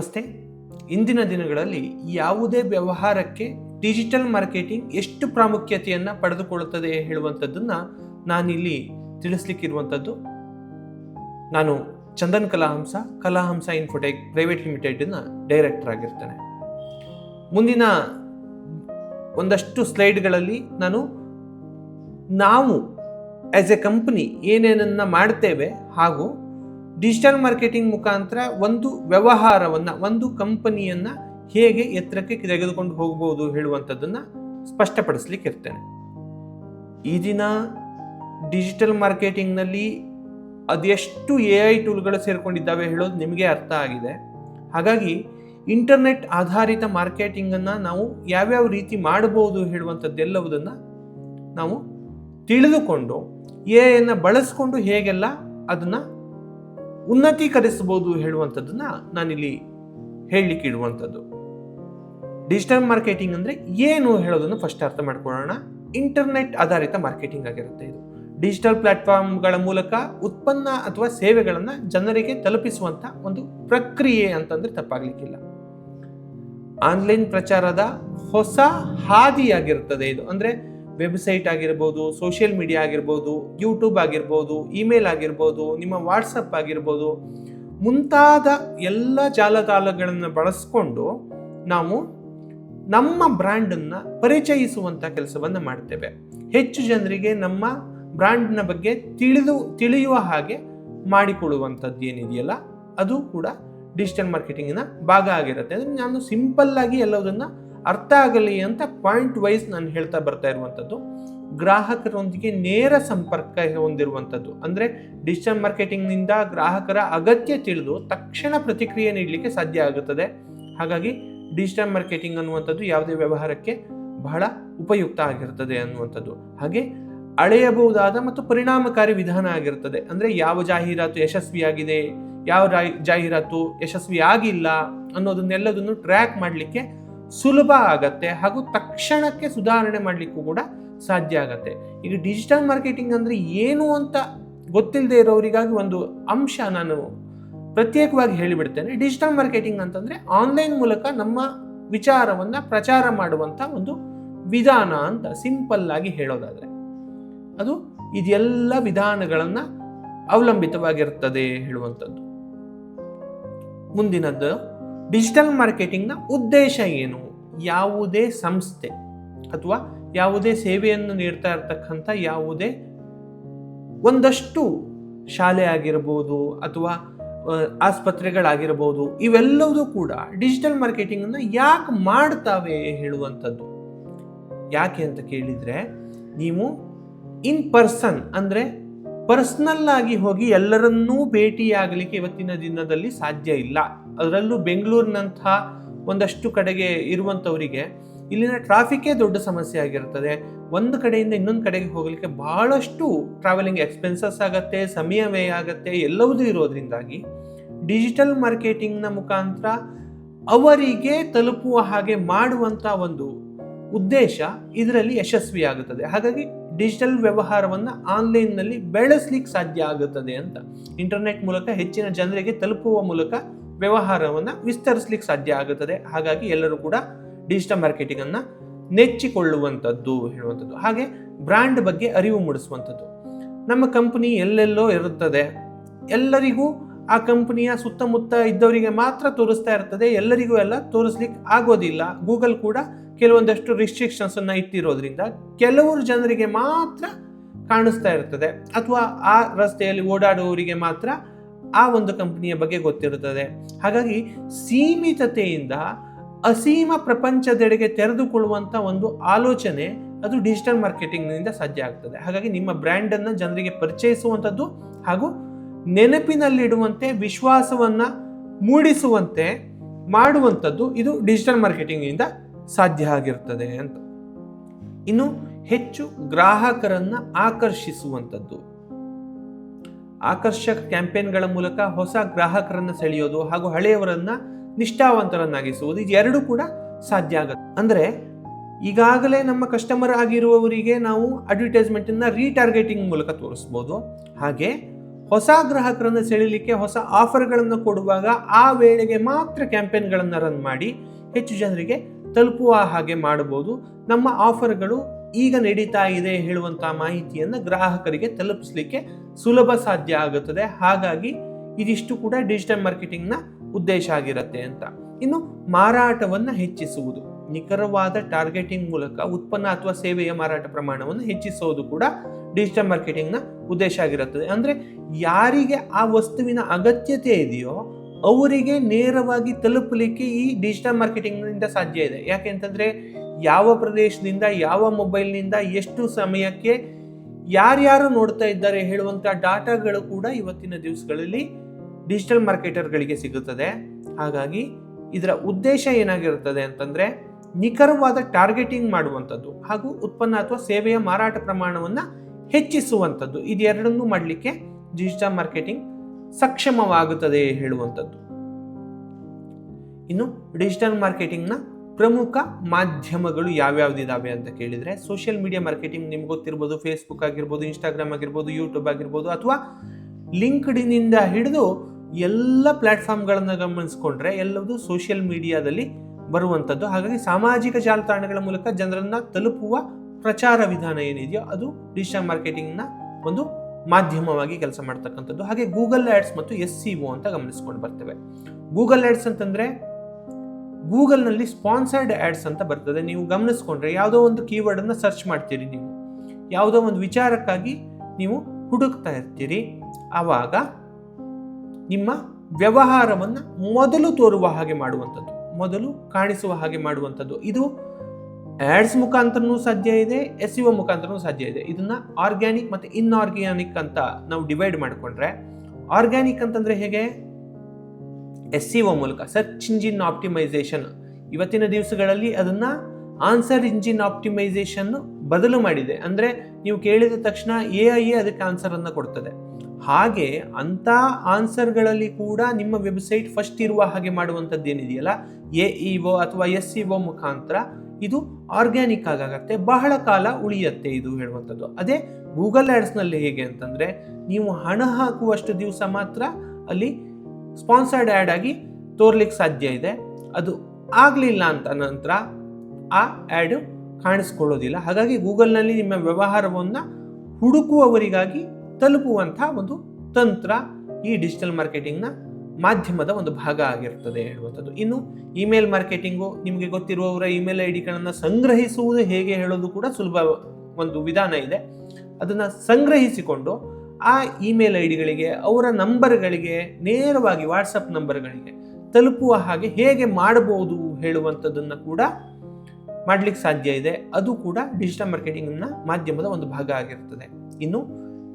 ನಮಸ್ತೆ. ಇಂದಿನ ದಿನಗಳಲ್ಲಿ ಯಾವುದೇ ವ್ಯವಹಾರಕ್ಕೆ ಡಿಜಿಟಲ್ ಮಾರ್ಕೆಟಿಂಗ್ ಎಷ್ಟು ಪ್ರಾಮುಖ್ಯತೆಯನ್ನು ಪಡೆದುಕೊಳ್ಳುತ್ತದೆ ಹೇಳುವಂಥದ್ದನ್ನು ನಾನಿಲ್ಲಿ ತಿಳಿಸ್ಲಿಕ್ಕಿರುವಂಥದ್ದು. ನಾನು ಚಂದನ್ ಕಲಾಹಂಸ ಕಲಾಹಂಸ ಇನ್ಫೋಟೆಕ್ ಪ್ರೈವೇಟ್ ಲಿಮಿಟೆಡ್ನ ಡೈರೆಕ್ಟರ್ ಆಗಿರ್ತೇನೆ. ಮುಂದಿನ ಒಂದಷ್ಟು ಸ್ಲೈಡ್ಗಳಲ್ಲಿ ನಾನು ನಾವು ಆ್ಯಸ್ ಎ ಕಂಪನಿ ಏನೇನನ್ನ ಮಾಡ್ತೇವೆ ಹಾಗೂ ಡಿಜಿಟಲ್ ಮಾರ್ಕೆಟಿಂಗ್ ಮುಖಾಂತರ ಒಂದು ವ್ಯವಹಾರವನ್ನು, ಒಂದು ಕಂಪನಿಯನ್ನು ಹೇಗೆ ಎತ್ತರಕ್ಕೆ ತೆಗೆದುಕೊಂಡು ಹೋಗಬಹುದು ಹೇಳುವಂಥದ್ದನ್ನು ಸ್ಪಷ್ಟಪಡಿಸ್ಲಿಕ್ಕೆ ಇರ್ತೇನೆ ಈ ದಿನ ಡಿಜಿಟಲ್ ಮಾರ್ಕೆಟಿಂಗ್ನಲ್ಲಿ ಅದೆಷ್ಟು ಎ ಐ ಟೂಲ್ಗಳು ಸೇರಿಕೊಂಡಿದ್ದಾವೆ ಹೇಳೋದು ನಿಮಗೆ ಅರ್ಥ ಆಗಿದೆ. ಹಾಗಾಗಿ ಇಂಟರ್ನೆಟ್ ಆಧಾರಿತ ಮಾರ್ಕೆಟಿಂಗನ್ನು ನಾವು ಯಾವ್ಯಾವ ರೀತಿ ಮಾಡಬಹುದು ಹೇಳುವಂಥದ್ದೆಲ್ಲವುದನ್ನು ನಾವು ತಿಳಿದುಕೊಂಡು, ಎ ಐಯನ್ನು ಬಳಸ್ಕೊಂಡು ಹೇಗೆಲ್ಲ ಅದನ್ನು ಉನ್ನತೀಕರಿಸಬಹುದು ಹೇಳುವಂಥದ್ದನ್ನ ನಾನಿಲ್ಲಿ ಹೇಳಲಿಕ್ಕೆ ಇಡುವಂಥದ್ದು. ಡಿಜಿಟಲ್ ಮಾರ್ಕೆಟಿಂಗ್ ಅಂದರೆ ಏನು ಹೇಳೋದನ್ನು ಫಸ್ಟ್ ಅರ್ಥ ಮಾಡ್ಕೊಳ್ಳೋಣ. ಇಂಟರ್ನೆಟ್ ಆಧಾರಿತ ಮಾರ್ಕೆಟಿಂಗ್ ಆಗಿರುತ್ತೆ ಇದು. ಡಿಜಿಟಲ್ ಪ್ಲಾಟ್ಫಾರ್ಮ್ಗಳ ಮೂಲಕ ಉತ್ಪನ್ನ ಅಥವಾ ಸೇವೆಗಳನ್ನು ಜನರಿಗೆ ತಲುಪಿಸುವಂಥ ಒಂದು ಪ್ರಕ್ರಿಯೆ ಅಂತಂದ್ರೆ ತಪ್ಪಾಗಲಿಕ್ಕಿಲ್ಲ. ಆನ್ಲೈನ್ ಪ್ರಚಾರದ ಹೊಸ ಹಾದಿಯಾಗಿರುತ್ತದೆ ಇದು. ಅಂದರೆ ವೆಬ್ಸೈಟ್ ಆಗಿರ್ಬೋದು ಸೋಷಿಯಲ್ ಮೀಡಿಯಾ ಆಗಿರ್ಬೋದು ಯೂಟ್ಯೂಬ್ ಆಗಿರ್ಬೋದು ಇಮೇಲ್ ಆಗಿರ್ಬೋದು, ನಿಮ್ಮ ವಾಟ್ಸಪ್ ಆಗಿರ್ಬೋದು, ಮುಂತಾದ ಎಲ್ಲ ಜಾಲತಾಣಗಳನ್ನು ಬಳಸ್ಕೊಂಡು ನಾವು ನಮ್ಮ ಬ್ರ್ಯಾಂಡನ್ನು ಪರಿಚಯಿಸುವಂಥ ಕೆಲಸವನ್ನು ಮಾಡ್ತೇವೆ. ಹೆಚ್ಚು ಜನರಿಗೆ ನಮ್ಮ ಬ್ರ್ಯಾಂಡ್ನ ಬಗ್ಗೆ ತಿಳಿದು, ತಿಳಿಯುವ ಹಾಗೆ ಮಾಡಿಕೊಡುವಂಥದ್ದು ಏನಿದೆಯಲ್ಲ, ಅದು ಕೂಡ ಡಿಜಿಟಲ್ ಮಾರ್ಕೆಟಿಂಗಿನ ಭಾಗ ಆಗಿರುತ್ತೆ. ಅಂದರೆ ನಾನು ಸಿಂಪಲ್ಲಾಗಿ ಎಲ್ಲದನ್ನು ಅರ್ಥ ಆಗಲಿ ಅಂತ ಪಾಯಿಂಟ್ ವೈಸ್ ನಾನು ಹೇಳ್ತಾ ಬರ್ತಾ ಇರುವಂಥದ್ದು. ಗ್ರಾಹಕರೊಂದಿಗೆ ನೇರ ಸಂಪರ್ಕ ಹೊಂದಿರುವಂಥದ್ದು. ಅಂದರೆ ಡಿಜಿಟಲ್ ಮಾರ್ಕೆಟಿಂಗ್ನಿಂದ ಗ್ರಾಹಕರ ಅಗತ್ಯ ತಿಳಿದು ತಕ್ಷಣ ಪ್ರತಿಕ್ರಿಯೆ ನೀಡಲಿಕ್ಕೆ ಸಾಧ್ಯ ಆಗುತ್ತದೆ. ಹಾಗಾಗಿ ಡಿಜಿಟಲ್ ಮಾರ್ಕೆಟಿಂಗ್ ಅನ್ನುವಂಥದ್ದು ಯಾವುದೇ ವ್ಯವಹಾರಕ್ಕೆ ಬಹಳ ಉಪಯುಕ್ತ ಆಗಿರುತ್ತದೆ ಅನ್ನುವಂಥದ್ದು. ಹಾಗೆ ಅಳೆಯಬಹುದಾದ ಮತ್ತು ಪರಿಣಾಮಕಾರಿ ವಿಧಾನ ಆಗಿರುತ್ತದೆ ಅಂದರೆ ಯಾವ ಜಾಹೀರಾತು ಯಶಸ್ವಿಯಾಗಿದೆ, ಯಾವ ಜಾಹೀರಾತು ಯಶಸ್ವಿ ಆಗಿಲ್ಲ ಅನ್ನೋದನ್ನೆಲ್ಲದನ್ನು ಟ್ರ್ಯಾಕ್ ಮಾಡಲಿಕ್ಕೆ ಸುಲಭ ಆಗತ್ತೆ ಹಾಗೂ ತಕ್ಷಣಕ್ಕೆ ಸುಧಾರಣೆ ಮಾಡಲಿಕ್ಕೂ ಕೂಡ ಸಾಧ್ಯ ಆಗತ್ತೆ. ಈಗ ಡಿಜಿಟಲ್ ಮಾರ್ಕೆಟಿಂಗ್ ಅಂದರೆ ಏನು ಅಂತ ಗೊತ್ತಿಲ್ಲದೆ ಇರೋರಿಗಾಗಿ ಒಂದು ಅಂಶ ನಾನು ಪ್ರತ್ಯೇಕವಾಗಿ ಹೇಳಿಬಿಡ್ತೇನೆ. ಡಿಜಿಟಲ್ ಮಾರ್ಕೆಟಿಂಗ್ ಅಂತಂದರೆ ಆನ್ಲೈನ್ ಮೂಲಕ ನಮ್ಮ ವಿಚಾರವನ್ನು ಪ್ರಚಾರ ಮಾಡುವಂಥ ಒಂದು ವಿಧಾನ ಅಂತ ಸಿಂಪಲ್ ಆಗಿ ಹೇಳೋದಾದರೆ. ಅದು ಇದೆಲ್ಲ ವಿಧಾನಗಳನ್ನು ಅವಲಂಬಿತವಾಗಿರ್ತದೆ ಹೇಳುವಂಥದ್ದು. ಮುಂದಿನದ್ದು ಡಿಜಿಟಲ್ ಮಾರ್ಕೆಟಿಂಗ್ನ ಉದ್ದೇಶ ಏನು? ಯಾವುದೇ ಸಂಸ್ಥೆ ಅಥವಾ ಯಾವುದೇ ಸೇವೆಯನ್ನು ನೀಡ್ತಾ ಇರತಕ್ಕಂಥ ಯಾವುದೇ ಒಂದಷ್ಟು ಶಾಲೆ ಆಗಿರ್ಬೋದು ಅಥವಾ ಆಸ್ಪತ್ರೆಗಳಾಗಿರ್ಬೋದು, ಇವೆಲ್ಲವೂ ಕೂಡ ಡಿಜಿಟಲ್ ಮಾರ್ಕೆಟಿಂಗನ್ನು ಯಾಕೆ ಮಾಡ್ತಾವೆ ಹೇಳುವಂಥದ್ದು? ಯಾಕೆ ಅಂತ ಕೇಳಿದರೆ, ನೀವು ಇನ್ ಪರ್ಸನ್ ಅಂದರೆ ಪರ್ಸ್ನಲ್ ಆಗಿ ಹೋಗಿ ಎಲ್ಲರನ್ನೂ ಭೇಟಿಯಾಗಲಿಕ್ಕೆ ಇವತ್ತಿನ ದಿನದಲ್ಲಿ ಸಾಧ್ಯ ಇಲ್ಲ. ಅದರಲ್ಲೂ ಬೆಂಗಳೂರಿನಂಥ ಒಂದಷ್ಟು ಕಡೆಗೆ ಇರುವಂಥವರಿಗೆ ಇಲ್ಲಿನ ಟ್ರಾಫಿಕ್ಕೇ ದೊಡ್ಡ ಸಮಸ್ಯೆ ಆಗಿರ್ತದೆ. ಒಂದು ಕಡೆಯಿಂದ ಇನ್ನೊಂದು ಕಡೆಗೆ ಹೋಗಲಿಕ್ಕೆ ಬಹಳಷ್ಟು ಟ್ರಾವೆಲಿಂಗ್ ಎಕ್ಸ್ಪೆನ್ಸಸ್ ಆಗುತ್ತೆ ಸಮಯ ವ್ಯಯ ಆಗುತ್ತೆ, ಎಲ್ಲವೂ ಇರೋದ್ರಿಂದಾಗಿ ಡಿಜಿಟಲ್ ಮಾರ್ಕೆಟಿಂಗ್ನ ಮುಖಾಂತರ ಅವರಿಗೆ ತಲುಪುವ ಹಾಗೆ ಮಾಡುವಂಥ ಒಂದು ಉದ್ದೇಶ ಇದರಲ್ಲಿ ಯಶಸ್ವಿಯಾಗುತ್ತದೆ ಹಾಗಾಗಿ ಡಿಜಿಟಲ್ ವ್ಯವಹಾರವನ್ನು ಆನ್ಲೈನ್ನಲ್ಲಿ ಬೆಳೆಸ್ಲಿಕ್ಕೆ ಸಾಧ್ಯ ಆಗುತ್ತದೆ ಅಂತ. ಇಂಟರ್ನೆಟ್ ಮೂಲಕ ಹೆಚ್ಚಿನ ಜನರಿಗೆ ತಲುಪುವ ಮೂಲಕ ವ್ಯವಹಾರವನ್ನು ವಿಸ್ತರಿಸ್ಲಿಕ್ಕೆ ಸಾಧ್ಯ ಆಗುತ್ತದೆ. ಹಾಗಾಗಿ ಎಲ್ಲರೂ ಕೂಡ ಡಿಜಿಟಲ್ ಮಾರ್ಕೆಟಿಂಗನ್ನು ನೆಚ್ಚಿಕೊಳ್ಳುವಂಥದ್ದು ಹೇಳುವಂಥದ್ದು. ಹಾಗೆ ಬ್ರ್ಯಾಂಡ್ ಬಗ್ಗೆ ಅರಿವು ಮೂಡಿಸುವಂಥದ್ದು. ನಮ್ಮ ಕಂಪನಿ ಎಲ್ಲೆಲ್ಲೋ ಇರುತ್ತದೆ. ಎಲ್ಲರಿಗೂ ಆ ಕಂಪನಿಯ ಸುತ್ತಮುತ್ತ ಇದ್ದವರಿಗೆ ಮಾತ್ರ ತೋರಿಸ್ತಾ ಇರ್ತದೆ. ಎಲ್ಲರಿಗೂ ಎಲ್ಲ ತೋರಿಸ್ಲಿಕ್ಕೆ ಆಗೋದಿಲ್ಲ. ಗೂಗಲ್ ಕೂಡ ಕೆಲವೊಂದಷ್ಟು ರಿಸ್ಟ್ರಿಕ್ಷನ್ಸನ್ನು ಇಟ್ಟಿರೋದ್ರಿಂದ ಕೆಲವರು ಜನರಿಗೆ ಮಾತ್ರ ಕಾಣಿಸ್ತಾ ಇರ್ತದೆ. ಅಥವಾ ಆ ರಸ್ತೆಯಲ್ಲಿ ಓಡಾಡುವವರಿಗೆ ಮಾತ್ರ ಆ ಒಂದು ಕಂಪನಿಯ ಬಗ್ಗೆ ಗೊತ್ತಿರುತ್ತದೆ. ಹಾಗಾಗಿ ಸೀಮಿತತೆಯಿಂದ ಅಸೀಮ ಪ್ರಪಂಚದೆಡೆಗೆ ತೆರೆದುಕೊಳ್ಳುವಂಥ ಒಂದು ಆಲೋಚನೆ ಅದು ಡಿಜಿಟಲ್ ಮಾರ್ಕೆಟಿಂಗ್ನಿಂದ ಸಾಧ್ಯ ಆಗ್ತದೆ. ಹಾಗಾಗಿ ನಿಮ್ಮ ಬ್ರ್ಯಾಂಡನ್ನು ಜನರಿಗೆ ಪರಿಚಯಿಸುವಂಥದ್ದು ಹಾಗೂ ನೆನಪಿನಲ್ಲಿಡುವಂತೆ ವಿಶ್ವಾಸವನ್ನು ಮೂಡಿಸುವಂತೆ ಮಾಡುವಂಥದ್ದು ಇದು ಡಿಜಿಟಲ್ ಮಾರ್ಕೆಟಿಂಗಿಂದ ಸಾಧ್ಯ ಆಗಿರ್ತದೆ ಅಂತ. ಇನ್ನು ಹೆಚ್ಚು ಗ್ರಾಹಕರನ್ನು ಆಕರ್ಷಿಸುವಂಥದ್ದು ಆಕರ್ಷಕ ಕ್ಯಾಂಪೇನ್ಗಳ ಮೂಲಕ ಹೊಸ ಗ್ರಾಹಕರನ್ನು ಸೆಳೆಯೋದು ಹಾಗೂ ಹಳೆಯವರನ್ನ ನಿಷ್ಠಾವಂತರನ್ನಾಗಿಸುವುದು ಇದು ಎರಡೂ ಕೂಡ ಸಾಧ್ಯ ಆಗುತ್ತೆ. ಅಂದರೆ ಈಗಾಗಲೇ ನಮ್ಮ ಕಸ್ಟಮರ್ ಆಗಿರುವವರಿಗೆ ನಾವು ಅಡ್ವರ್ಟೈಸ್ಮೆಂಟನ್ನು ರೀಟಾರ್ಗೆಟಿಂಗ್ ಮೂಲಕ ತೋರಿಸ್ಬೋದು. ಹಾಗೆ ಹೊಸ ಗ್ರಾಹಕರನ್ನು ಸೆಳೆಯಲಿಕ್ಕೆ ಹೊಸ ಆಫರ್ಗಳನ್ನು ಕೊಡುವಾಗ ಆ ವೇಳೆಗೆ ಮಾತ್ರ ಕ್ಯಾಂಪೇನ್ಗಳನ್ನು ರನ್ ಮಾಡಿ ಹೆಚ್ಚು ಜನರಿಗೆ ತಲುಪುವ ಹಾಗೆ ಮಾಡಬಹುದು ನಮ್ಮ ಆಫರ್ಗಳು ಈಗ ನಡೀತಾ ಇದೆ ಹೇಳುವಂತಹ ಮಾಹಿತಿಯನ್ನು ಗ್ರಾಹಕರಿಗೆ ತಲುಪಿಸಲಿಕ್ಕೆ ಸುಲಭ ಸಾಧ್ಯ ಆಗುತ್ತದೆ. ಹಾಗಾಗಿ ಇದಿಷ್ಟು ಕೂಡ ಡಿಜಿಟಲ್ ಮಾರ್ಕೆಟಿಂಗ್ನ ಉದ್ದೇಶ ಆಗಿರುತ್ತೆ ಅಂತ. ಇನ್ನು ಮಾರಾಟವನ್ನು ಹೆಚ್ಚಿಸುವುದು, ನಿಖರವಾದ ಟಾರ್ಗೆಟಿಂಗ್ ಮೂಲಕ ಉತ್ಪನ್ನ ಅಥವಾ ಸೇವೆಯ ಮಾರಾಟ ಪ್ರಮಾಣವನ್ನು ಹೆಚ್ಚಿಸೋದು ಕೂಡ ಡಿಜಿಟಲ್ ಮಾರ್ಕೆಟಿಂಗ್ನ ಉದ್ದೇಶ ಆಗಿರುತ್ತದೆ ಅಂದರೆ ಯಾರಿಗೆ ಆ ವಸ್ತುವಿನ ಅಗತ್ಯತೆ ಇದೆಯೋ ಅವರಿಗೆ ನೇರವಾಗಿ ತಲುಪಲಿಕ್ಕೆ ಈ ಡಿಜಿಟಲ್ ಮಾರ್ಕೆಟಿಂಗ್ನಿಂದ ಸಾಧ್ಯ ಇದೆ. ಯಾಕೆಂತಂದರೆ ಯಾವ ಪ್ರದೇಶದಿಂದ, ಯಾವ ಮೊಬೈಲ್ನಿಂದ, ಎಷ್ಟು ಸಮಯಕ್ಕೆ ಯಾರ್ಯಾರು ನೋಡ್ತಾ ಇದ್ದಾರೆ ಹೇಳುವಂಥ ಡಾಟಾಗಳು ಕೂಡ ಇವತ್ತಿನ ದಿವಸಗಳಲ್ಲಿ ಡಿಜಿಟಲ್ ಮಾರ್ಕೆಟರ್ಗಳಿಗೆ ಸಿಗುತ್ತದೆ. ಹಾಗಾಗಿ ಇದರ ಉದ್ದೇಶ ಏನಾಗಿರುತ್ತದೆ ಅಂತಂದರೆ ನಿಖರವಾದ ಟಾರ್ಗೆಟಿಂಗ್ ಮಾಡುವಂಥದ್ದು ಹಾಗೂ ಉತ್ಪನ್ನ ಅಥವಾ ಸೇವೆಯ ಮಾರಾಟ ಪ್ರಮಾಣವನ್ನು ಹೆಚ್ಚಿಸುವಂಥದ್ದು. ಇದೆರಡನ್ನೂ ಮಾಡಲಿಕ್ಕೆ ಡಿಜಿಟಲ್ ಮಾರ್ಕೆಟಿಂಗ್ ಸಕ್ಷಮವಾಗುತ್ತದೆ ಹೇಳುವಂಥದ್ದು. ಇನ್ನು ಡಿಜಿಟಲ್ ಮಾರ್ಕೆಟಿಂಗ್ನ ಪ್ರಮುಖ ಮಾಧ್ಯಮಗಳು ಯಾವ್ಯಾವ್ದಿದಾವೆ ಅಂತ ಕೇಳಿದರೆ ಸೋಷಿಯಲ್ ಮೀಡಿಯಾ ಮಾರ್ಕೆಟಿಂಗ್ ನಿಮ್ಗೆ ಗೊತ್ತಿರ್ಬೋದು ಫೇಸ್ಬುಕ್ ಆಗಿರ್ಬೋದು ಇನ್ಸ್ಟಾಗ್ರಾಮ್ ಆಗಿರ್ಬೋದು ಯೂಟ್ಯೂಬ್ ಆಗಿರ್ಬೋದು ಅಥವಾ ಲಿಂಕ್ಡಿನಿಂದ ಹಿಡಿದು ಎಲ್ಲ ಪ್ಲ್ಯಾಟ್ಫಾರ್ಮ್ಗಳನ್ನು ಗಮನಿಸ್ಕೊಂಡ್ರೆ ಎಲ್ಲವೂ ಸೋಷಿಯಲ್ ಮೀಡಿಯಾದಲ್ಲಿ ಬರುವಂಥದ್ದು ಹಾಗಾಗಿ ಸಾಮಾಜಿಕ ಜಾಲತಾಣಗಳ ಮೂಲಕ ಜನರನ್ನು ತಲುಪುವ ಪ್ರಚಾರ ವಿಧಾನ ಏನಿದೆಯೋ ಅದು ಡಿಜಿಟಲ್ ಮಾರ್ಕೆಟಿಂಗ್ನ ಒಂದು ಮಾಧ್ಯಮವಾಗಿ ಕೆಲಸ ಮಾಡ್ತಕ್ಕಂಥದ್ದು. ಹಾಗೆ ಗೂಗಲ್ ಆ್ಯಡ್ಸ್ ಮತ್ತು ಎಸ್ ಸಿ ಒ ಅಂತ ಗಮನಿಸ್ಕೊಂಡು ಬರ್ತೇವೆ. ಗೂಗಲ್ ಆ್ಯಡ್ಸ್ ಅಂತಂದರೆ ಗೂಗಲ್ನಲ್ಲಿ ಸ್ಪಾನ್ಸರ್ಡ್ ಆ್ಯಡ್ಸ್ ಅಂತ ಬರ್ತದೆ. ನೀವು ಗಮನಿಸ್ಕೊಂಡ್ರೆ ಯಾವುದೋ ಒಂದು ಕೀವರ್ಡನ್ನು ಸರ್ಚ್ ಮಾಡ್ತೀರಿ ನೀವು. ಯಾವುದೋ ಒಂದು ವಿಚಾರಕ್ಕಾಗಿ ನೀವು ಹುಡುಕ್ತಾ ಇರ್ತೀರಿ. ಆವಾಗ ನಿಮ್ಮ ವ್ಯವಹಾರವನ್ನು ಮೊದಲು ತೋರುವ ಹಾಗೆ ಮಾಡುವಂಥದ್ದು, ಮೊದಲು ಕಾಣಿಸುವ ಹಾಗೆ ಮಾಡುವಂಥದ್ದು. ಇದು ಆ್ಯಡ್ಸ್ ಮುಖಾಂತರನೂ ಸಾಧ್ಯ ಇದೆ ಎಸ್ ಇ ಒ ಮುಖಾಂತರನೂ ಸಾಧ್ಯ ಇದೆ. ಇದನ್ನು ಆರ್ಗ್ಯಾನಿಕ್ ಮತ್ತು ಇನ್ಆರ್ಗ್ಯಾನಿಕ್ ಅಂತ ನಾವು ಡಿವೈಡ್ ಮಾಡಿಕೊಂಡ್ರೆ, ಆರ್ಗ್ಯಾನಿಕ್ ಅಂತಂದರೆ ಹೇಗೆ? ಎಸ್ ಸಿ ಒ ಮೂಲಕ. ಸರ್ಚ್ ಇಂಜಿನ್ ಆಪ್ಟಿಮೈಸೇಷನ್ ಇವತ್ತಿನ ದಿವಸಗಳಲ್ಲಿ ಅದನ್ನ ಆನ್ಸರ್ ಇಂಜಿನ್ ಆಪ್ಟಿಮೈಸೇಷನ್ ಬದಲು ಮಾಡಿದೆ. ಅಂದ್ರೆ ನೀವು ಕೇಳಿದ ತಕ್ಷಣ ಎ ಐ ಅದಕ್ಕೆ ಆನ್ಸರ್ ಅನ್ನು ಕೊಡ್ತದೆ. ಹಾಗೆ ಅಂತ ಆನ್ಸರ್ಗಳಲ್ಲಿ ಕೂಡ ನಿಮ್ಮ ವೆಬ್ಸೈಟ್ ಫಸ್ಟ್ ಇರುವ ಹಾಗೆ ಮಾಡುವಂಥದ್ದೇನಿದೆಯಲ್ಲ ಎ ಇ ಒ ಅಥವಾ ಎಸ್ ಸಿ ಒ ಮುಖಾಂತರ ಇದು ಆರ್ಗ್ಯಾನಿಕ್ ಆಗಾಗತ್ತೆ, ಬಹಳ ಕಾಲ ಉಳಿಯತ್ತೆ ಇದು ಹೇಳುವಂಥದ್ದು. ಅದೇ ಗೂಗಲ್ ಆ್ಯಡ್ಸ್ನಲ್ಲಿ ಹೇಗೆ ಅಂತಂದರೆ, ನೀವು ಹಣ ಹಾಕುವಷ್ಟು ದಿವಸ ಮಾತ್ರ ಅಲ್ಲಿ ಸ್ಪಾನ್ಸರ್ಡ್ ಆ್ಯಡ್ ಆಗಿ ತೋರ್ಲಿಕ್ಕೆ ಸಾಧ್ಯ ಇದೆ. ಅದು ಆಗಲಿಲ್ಲ ಅಂತ ನಂತರ ಆ ಆ್ಯಡು ಕಾಣಿಸ್ಕೊಳ್ಳೋದಿಲ್ಲ. ಹಾಗಾಗಿ ಗೂಗಲ್ನಲ್ಲಿ ನಿಮ್ಮ ವ್ಯವಹಾರವನ್ನು ಹುಡುಕುವವರಿಗಾಗಿ ತಲುಪುವಂಥ ಒಂದು ತಂತ್ರ ಈ ಡಿಜಿಟಲ್ ಮಾರ್ಕೆಟಿಂಗ್ನ ಮಾಧ್ಯಮದ ಒಂದು ಭಾಗ ಆಗಿರ್ತದೆ ಹೇಳುವಂಥದ್ದು ಇನ್ನು ಇಮೇಲ್ ಮಾರ್ಕೆಟಿಂಗು ನಿಮಗೆ ಗೊತ್ತಿರುವವರ ಇಮೇಲ್ ಐ ಡಿಗಳನ್ನು ಸಂಗ್ರಹಿಸುವುದು ಹೇಗೆ ಹೇಳೋದು ಕೂಡ ಸುಲಭ ಒಂದು ವಿಧಾನ ಇದೆ. ಅದನ್ನು ಸಂಗ್ರಹಿಸಿಕೊಂಡು ಆ ಇಮೇಲ್ ಐ ಡಿಗಳಿಗೆ ಅವರ ನಂಬರ್ಗಳಿಗೆ, ನೇರವಾಗಿ ವಾಟ್ಸಪ್ ನಂಬರ್ಗಳಿಗೆ ತಲುಪುವ ಹಾಗೆ ಹೇಗೆ ಮಾಡಬಹುದು ಹೇಳುವಂಥದ್ದನ್ನು ಕೂಡ ಮಾಡಲಿಕ್ಕೆ ಸಾಧ್ಯ ಇದೆ. ಅದು ಕೂಡ ಡಿಜಿಟಲ್ ಮಾರ್ಕೆಟಿಂಗ್ನ ಮಾಧ್ಯಮದ ಒಂದು ಭಾಗ ಆಗಿರ್ತದೆ. ಇನ್ನು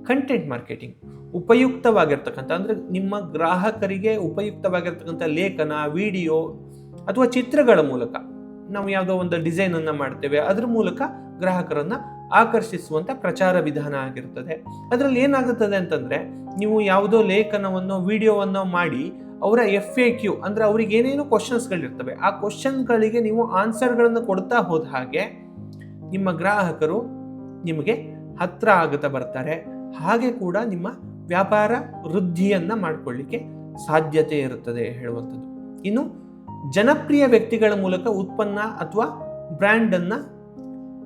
ಕಂಟೆಂಟ್ ಮಾರ್ಕೆಟಿಂಗ್ ಉಪಯುಕ್ತವಾಗಿರ್ತಕ್ಕಂಥ, ಅಂದರೆ ನಿಮ್ಮ ಗ್ರಾಹಕರಿಗೆ ಉಪಯುಕ್ತವಾಗಿರ್ತಕ್ಕಂಥ ಲೇಖನ, ವಿಡಿಯೋ ಅಥವಾ ಚಿತ್ರಗಳ ಮೂಲಕ ನಾವು ಯಾವುದೋ ಒಂದು ಡಿಸೈನನ್ನು ಮಾಡ್ತೇವೆ, ಅದ್ರ ಮೂಲಕ ಗ್ರಾಹಕರನ್ನು ಆಕರ್ಷಿಸುವಂಥ ಪ್ರಚಾರ ವಿಧಾನ ಆಗಿರ್ತದೆ. ಅದರಲ್ಲಿ ಏನಾಗುತ್ತದೆ ಅಂತಂದರೆ, ನೀವು ಯಾವುದೋ ಲೇಖನವನ್ನು, ವಿಡಿಯೋವನ್ನು ಮಾಡಿ ಅವರ ಎಫ್ ಎ ಕ್ಯೂ ಅಂದರೆ ಅವ್ರಿಗೆ ಏನೇನು ಕ್ವಶನ್ಸ್ಗಳಿರ್ತವೆ ಆ ಕ್ವಶನ್ಗಳಿಗೆ ನೀವು ಆನ್ಸರ್ಗಳನ್ನು ಕೊಡ್ತಾ ಹೋದ ಹಾಗೆ ನಿಮ್ಮ ಗ್ರಾಹಕರು ನಿಮಗೆ ಹತ್ರ ಆಗುತ್ತಾ ಬರ್ತಾರೆ. ಹಾಗೆ ಕೂಡ ನಿಮ್ಮ ವ್ಯಾಪಾರ ವೃದ್ಧಿಯನ್ನು ಮಾಡಿಕೊಳ್ಳಿಕ್ಕೆ ಸಾಧ್ಯತೆ ಇರುತ್ತದೆ ಹೇಳುವಂಥದ್ದು. ಇನ್ನು ಜನಪ್ರಿಯ ವ್ಯಕ್ತಿಗಳ ಮೂಲಕ ಉತ್ಪನ್ನ ಅಥವಾ ಬ್ರ್ಯಾಂಡನ್ನು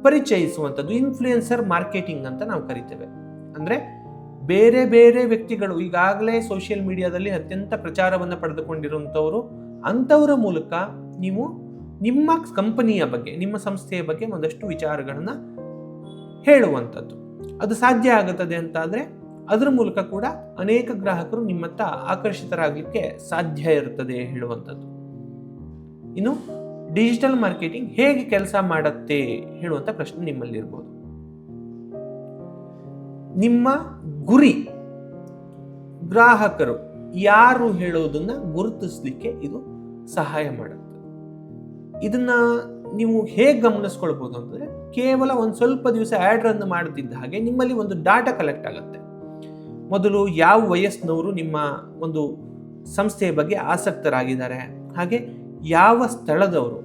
ಪರಿಚಯಿಸುವಂಥದ್ದು ಇನ್ಫ್ಲೂಯೆನ್ಸರ್ ಮಾರ್ಕೆಟಿಂಗ್ ಅಂತ ನಾವು ಕರಿತೇವೆ. ಅಂದರೆ ಬೇರೆ ಬೇರೆ ವ್ಯಕ್ತಿಗಳು, ಈಗಾಗಲೇ ಸೋಷಿಯಲ್ ಮೀಡಿಯಾದಲ್ಲಿ ಅತ್ಯಂತ ಪ್ರಚಾರವನ್ನು ಪಡೆದುಕೊಂಡಿರುವಂಥವರು, ಅಂಥವರ ಮೂಲಕ ನೀವು ನಿಮ್ಮ ಕಂಪನಿಯ ಬಗ್ಗೆ, ನಿಮ್ಮ ಸಂಸ್ಥೆಯ ಬಗ್ಗೆ ಒಂದಷ್ಟು ವಿಚಾರಗಳನ್ನು ಹೇಳುವಂಥದ್ದು. ಅದು ಸಾಧ್ಯ ಆಗುತ್ತದೆ ಅಂತ ಆದರೆ ಅದರ ಮೂಲಕ ಕೂಡ ಅನೇಕ ಗ್ರಾಹಕರು ನಿಮ್ಮತ್ತ ಆಕರ್ಷಿತರಾಗಲಿಕ್ಕೆ ಸಾಧ್ಯ ಇರುತ್ತದೆ ಹೇಳುವಂಥದ್ದು. ಇನ್ನು ಡಿಜಿಟಲ್ ಮಾರ್ಕೆಟಿಂಗ್ ಹೇಗೆ ಕೆಲಸ ಮಾಡುತ್ತೆ ಹೇಳುವಂಥ ಪ್ರಶ್ನೆ ನಿಮ್ಮಲ್ಲಿರ್ಬೋದು. ನಿಮ್ಮ ಗುರಿ, ಗ್ರಾಹಕರು ಯಾರು ಹೇಳೋದನ್ನ ಗುರುತಿಸಲಿಕ್ಕೆ ಇದು ಸಹಾಯ ಮಾಡುತ್ತೆ. ಇದನ್ನ ನೀವು ಹೇಗೆ ಗಮನಿಸ್ಕೊಳ್ಬೋದು ಅಂತಂದ್ರೆ ಕೇವಲ ಒಂದು ಸ್ವಲ್ಪ ದಿವಸ ಆ್ಯಡ್ ರನ್ ಮಾಡುತ್ತಿದ್ದ ಹಾಗೆ ನಿಮ್ಮಲ್ಲಿ ಒಂದು ಡಾಟಾ ಕಲೆಕ್ಟ್ ಆಗುತ್ತೆ. ಮೊದಲು ಯಾವ ವಯಸ್ಸಿನವರು ನಿಮ್ಮ ಒಂದು ಸಂಸ್ಥೆಯ ಬಗ್ಗೆ ಆಸಕ್ತರಾಗಿದ್ದಾರೆ, ಹಾಗೆ ಯಾವ ಸ್ಥಳದವರು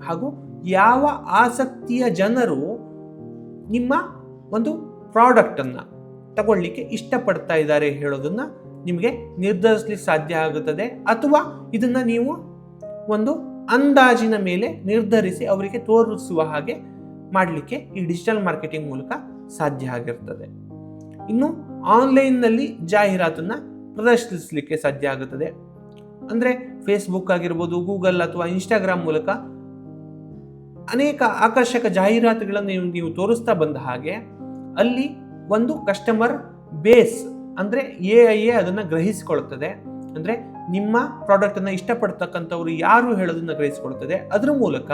ಹಾಗೂ ಯಾವ ಆಸಕ್ತಿಯ ಜನರು ನಿಮ್ಮ ಒಂದು ಪ್ರಾಡಕ್ಟನ್ನು ತಗೊಳ್ಳಿಕ್ಕೆ ಇಷ್ಟಪಡ್ತಾ ಇದ್ದಾರೆ ಹೇಳೋದನ್ನು ನಿಮಗೆ ನಿರ್ಧರಿಸ್ಲಿಕ್ಕೆ ಸಾಧ್ಯ ಆಗುತ್ತದೆ. ಅಥವಾ ಇದನ್ನು ನೀವು ಒಂದು ಅಂದಾಜಿನ ಮೇಲೆ ನಿರ್ಧರಿಸಿ ಅವರಿಗೆ ತೋರಿಸುವ ಹಾಗೆ ಮಾಡಲಿಕ್ಕೆ ಈ ಡಿಜಿಟಲ್ ಮಾರ್ಕೆಟಿಂಗ್ ಮೂಲಕ ಸಾಧ್ಯ ಆಗಿರ್ತದೆ. ಇನ್ನು ಆನ್ಲೈನ್ನಲ್ಲಿ ಜಾಹೀರಾತನ್ನು ಪ್ರದರ್ಶಿಸಲಿಕ್ಕೆ ಸಾಧ್ಯ ಆಗುತ್ತದೆ. ಅಂದರೆ ಫೇಸ್ಬುಕ್ ಆಗಿರ್ಬೋದು ಗೂಗಲ್ ಅಥವಾ ಇನ್ಸ್ಟಾಗ್ರಾಮ್ ಮೂಲಕ ಅನೇಕ ಆಕರ್ಷಕ ಜಾಹೀರಾತುಗಳನ್ನು ನೀವು ನೀವು ತೋರಿಸ್ತಾ ಬಂದ ಹಾಗೆ ಅಲ್ಲಿ ಒಂದು ಕಸ್ಟಮರ್ ಬೇಸ್ ಅಂದರೆ ಎ ಐ ಎ ಅದನ್ನು ಗ್ರಹಿಸಿಕೊಳ್ಳುತ್ತದೆ. ಅಂದರೆ ನಿಮ್ಮ ಪ್ರಾಡಕ್ಟನ್ನು ಇಷ್ಟಪಡ್ತಕ್ಕಂಥವ್ರು ಯಾರು ಹೇಳೋದನ್ನು ಗ್ರಹಿಸಿಕೊಳ್ಳುತ್ತದೆ. ಅದರ ಮೂಲಕ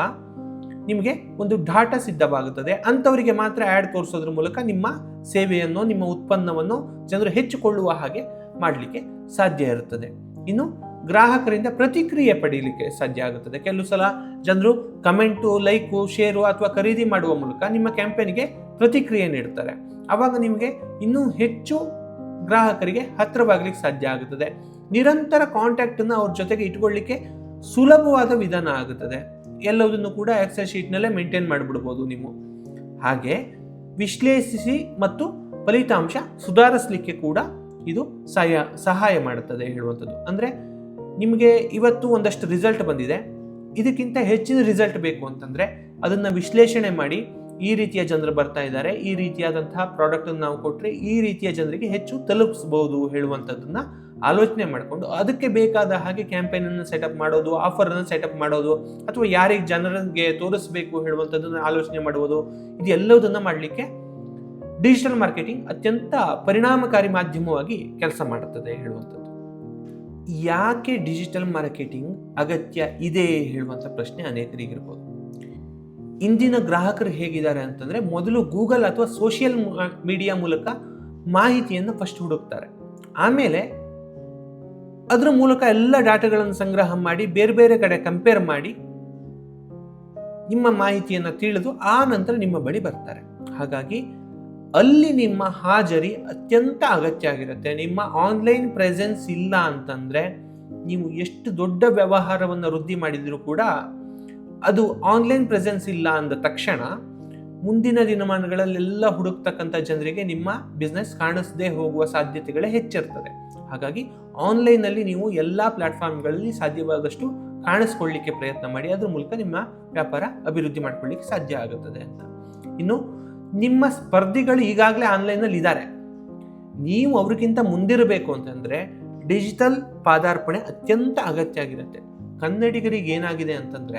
ನಿಮಗೆ ಒಂದು ಡಾಟಾ ಸಿದ್ಧವಾಗುತ್ತದೆ. ಅಂಥವರಿಗೆ ಮಾತ್ರ ಆ್ಯಡ್ ತೋರಿಸೋದ್ರ ಮೂಲಕ ನಿಮ್ಮ ಸೇವೆಯನ್ನು, ನಿಮ್ಮ ಉತ್ಪನ್ನವನ್ನು ಜನರು ಹೆಚ್ಚಿಕೊಳ್ಳುವ ಹಾಗೆ ಮಾಡಲಿಕ್ಕೆ ಸಾಧ್ಯ ಇರುತ್ತದೆ. ಇನ್ನು ಗ್ರಾಹಕರಿಂದ ಪ್ರತಿಕ್ರಿಯೆ ಪಡೀಲಿಕ್ಕೆ ಸಾಧ್ಯ ಆಗುತ್ತದೆ. ಕೆಲವು ಸಲ ಜನರು ಕಮೆಂಟು, ಲೈಕು, ಶೇರು ಅಥವಾ ಖರೀದಿ ಮಾಡುವ ಮೂಲಕ ನಿಮ್ಮ ಕ್ಯಾಂಪೇನ್ಗೆ ಪ್ರತಿಕ್ರಿಯೆ ನೀಡ್ತಾರೆ. ಆವಾಗ ನಿಮಗೆ ಇನ್ನೂ ಹೆಚ್ಚು ಗ್ರಾಹಕರಿಗೆ ಹತ್ತಿರವಾಗಲಿಕ್ಕೆ ಸಾಧ್ಯ ಆಗುತ್ತದೆ. ನಿರಂತರ ಕಾಂಟ್ಯಾಕ್ಟನ್ನು ಅವ್ರ ಜೊತೆಗೆ ಇಟ್ಕೊಳ್ಳಿಕ್ಕೆ ಸುಲಭವಾದ ವಿಧಾನ ಆಗುತ್ತದೆ. ಎಲ್ಲದನ್ನು ಕೂಡ ಎಕ್ಸೆಲ್ ಶೀಟ್ನಲ್ಲೇ ಮೇಂಟೈನ್ ಮಾಡಿಬಿಡ್ಬೋದು ನೀವು. ಹಾಗೆ ವಿಶ್ಲೇಷಿಸಿ ಮತ್ತು ಫಲಿತಾಂಶ ಸುಧಾರಿಸಲಿಕ್ಕೆ ಕೂಡ ಇದು ಸಹಾಯ ಸಹಾಯ ಮಾಡುತ್ತದೆ ಹೇಳುವಂಥದ್ದು. ಅಂದರೆ ನಿಮಗೆ ಇವತ್ತು ಒಂದಷ್ಟು ರಿಸಲ್ಟ್ ಬಂದಿದೆ. ಇದಕ್ಕಿಂತ ಹೆಚ್ಚಿನ ರಿಸಲ್ಟ್ ಬೇಕು ಅಂತಂದರೆ ಅದನ್ನು ವಿಶ್ಲೇಷಣೆ ಮಾಡಿ ಈ ರೀತಿಯ ಜನರು ಬರ್ತಾ ಇದ್ದಾರೆ. ಈ ರೀತಿಯಾದಂತಹ ಪ್ರಾಡಕ್ಟನ್ನು ನಾವು ಕೊಟ್ಟರೆ ಈ ರೀತಿಯ ಜನರಿಗೆ ಹೆಚ್ಚು ತಲುಪಿಸ್ಬೋದು ಹೇಳುವಂಥದ್ದನ್ನು ಆಲೋಚನೆ ಮಾಡಿಕೊಂಡು ಅದಕ್ಕೆ ಬೇಕಾದ ಹಾಗೆ ಕ್ಯಾಂಪೇನನ್ನು ಸೆಟಪ್ ಮಾಡೋದು ಆಫರನ್ನು ಸೆಟಪ್ ಮಾಡೋದು, ಅಥವಾ ಯಾರಿಗೆ ಜನರಿಗೆ ತೋರಿಸಬೇಕು ಹೇಳುವಂಥದ್ದನ್ನು ಆಲೋಚನೆ ಮಾಡುವುದು ಇದು ಎಲ್ಲದನ್ನು ಮಾಡಲಿಕ್ಕೆ ಡಿಜಿಟಲ್ ಮಾರ್ಕೆಟಿಂಗ್ ಅತ್ಯಂತ ಪರಿಣಾಮಕಾರಿ ಮಾಧ್ಯಮವಾಗಿ ಕೆಲಸ ಮಾಡುತ್ತದೆ ಹೇಳುವಂಥದ್ದು ಯಾಕೆ ಡಿಜಿಟಲ್ ಮಾರ್ಕೆಟಿಂಗ್ ಅಗತ್ಯ ಇದೆ ಹೇಳುವಂಥ ಪ್ರಶ್ನೆ ಅನೇಕರಿಗಿರ್ಬೋದು. ಇಂದಿನ ಗ್ರಾಹಕರು ಹೇಗಿದ್ದಾರೆ ಅಂತಂದರೆ ಮೊದಲು ಗೂಗಲ್ ಅಥವಾ ಸೋಷಿಯಲ್ ಮೀಡಿಯಾ ಮೂಲಕ ಮಾಹಿತಿಯನ್ನು ಫಸ್ಟ್ ಹುಡುಕ್ತಾರೆ. ಆಮೇಲೆ ಅದರ ಮೂಲಕ ಎಲ್ಲ ಡಾಟಾಗಳನ್ನು ಸಂಗ್ರಹ ಮಾಡಿ, ಬೇರೆ ಬೇರೆ ಕಡೆ ಕಂಪೇರ್ ಮಾಡಿ ನಿಮ್ಮ ಮಾಹಿತಿಯನ್ನು ತಿಳಿದು ಆ ನಂತರ ನಿಮ್ಮ ಬಳಿ ಬರ್ತಾರೆ. ಹಾಗಾಗಿ ಅಲ್ಲಿ ನಿಮ್ಮ ಹಾಜರಿ ಅತ್ಯಂತ ಅಗತ್ಯ ಆಗಿರುತ್ತೆ ನಿಮ್ಮ ಆನ್ಲೈನ್ ಪ್ರೆಸೆನ್ಸ್ ಇಲ್ಲ ಅಂತಂದ್ರೆ ನೀವು ಎಷ್ಟು ದೊಡ್ಡ ವ್ಯವಹಾರವನ್ನು ವೃದ್ಧಿ ಮಾಡಿದರೂ ಕೂಡ ಅದು ಆನ್ಲೈನ್ ಪ್ರೆಸೆನ್ಸ್ ಇಲ್ಲ ಅಂದ ತಕ್ಷಣ ಮುಂದಿನ ದಿನಮಾನಗಳಲ್ಲೆಲ್ಲ ಹುಡುಕ್ತಕ್ಕಂಥ ಜನರಿಗೆ ನಿಮ್ಮ ಬಿಸ್ನೆಸ್ ಕಾಣಿಸದೇ ಹೋಗುವ ಸಾಧ್ಯತೆಗಳೇ ಹೆಚ್ಚಿರ್ತದೆ. ಹಾಗಾಗಿ ಆನ್ಲೈನಲ್ಲಿ ನೀವು ಎಲ್ಲ ಪ್ಲಾಟ್ಫಾರ್ಮ್ಗಳಲ್ಲಿ ಸಾಧ್ಯವಾದಷ್ಟು ಕಾಣಿಸ್ಕೊಳ್ಳಿಕ್ಕೆ ಪ್ರಯತ್ನ ಮಾಡಿ, ಅದ್ರ ಮೂಲಕ ನಿಮ್ಮ ವ್ಯಾಪಾರ ಅಭಿವೃದ್ಧಿ ಮಾಡ್ಕೊಳ್ಳಿಕ್ಕೆ ಸಾಧ್ಯ ಆಗುತ್ತದೆ ಅಂತ. ಇನ್ನು ನಿಮ್ಮ ಸ್ಪರ್ಧಿಗಳು ಈಗಾಗಲೇ ಆನ್ಲೈನಲ್ಲಿ ಇದ್ದಾರೆ ನೀವು ಅವ್ರಿಗಿಂತ ಮುಂದಿರಬೇಕು ಅಂತಂದರೆ ಡಿಜಿಟಲ್ ಪಾದಾರ್ಪಣೆ ಅತ್ಯಂತ ಅಗತ್ಯ ಆಗಿರುತ್ತೆ ಕನ್ನಡಿಗರಿಗೆ ಏನಾಗಿದೆ ಅಂತಂದರೆ,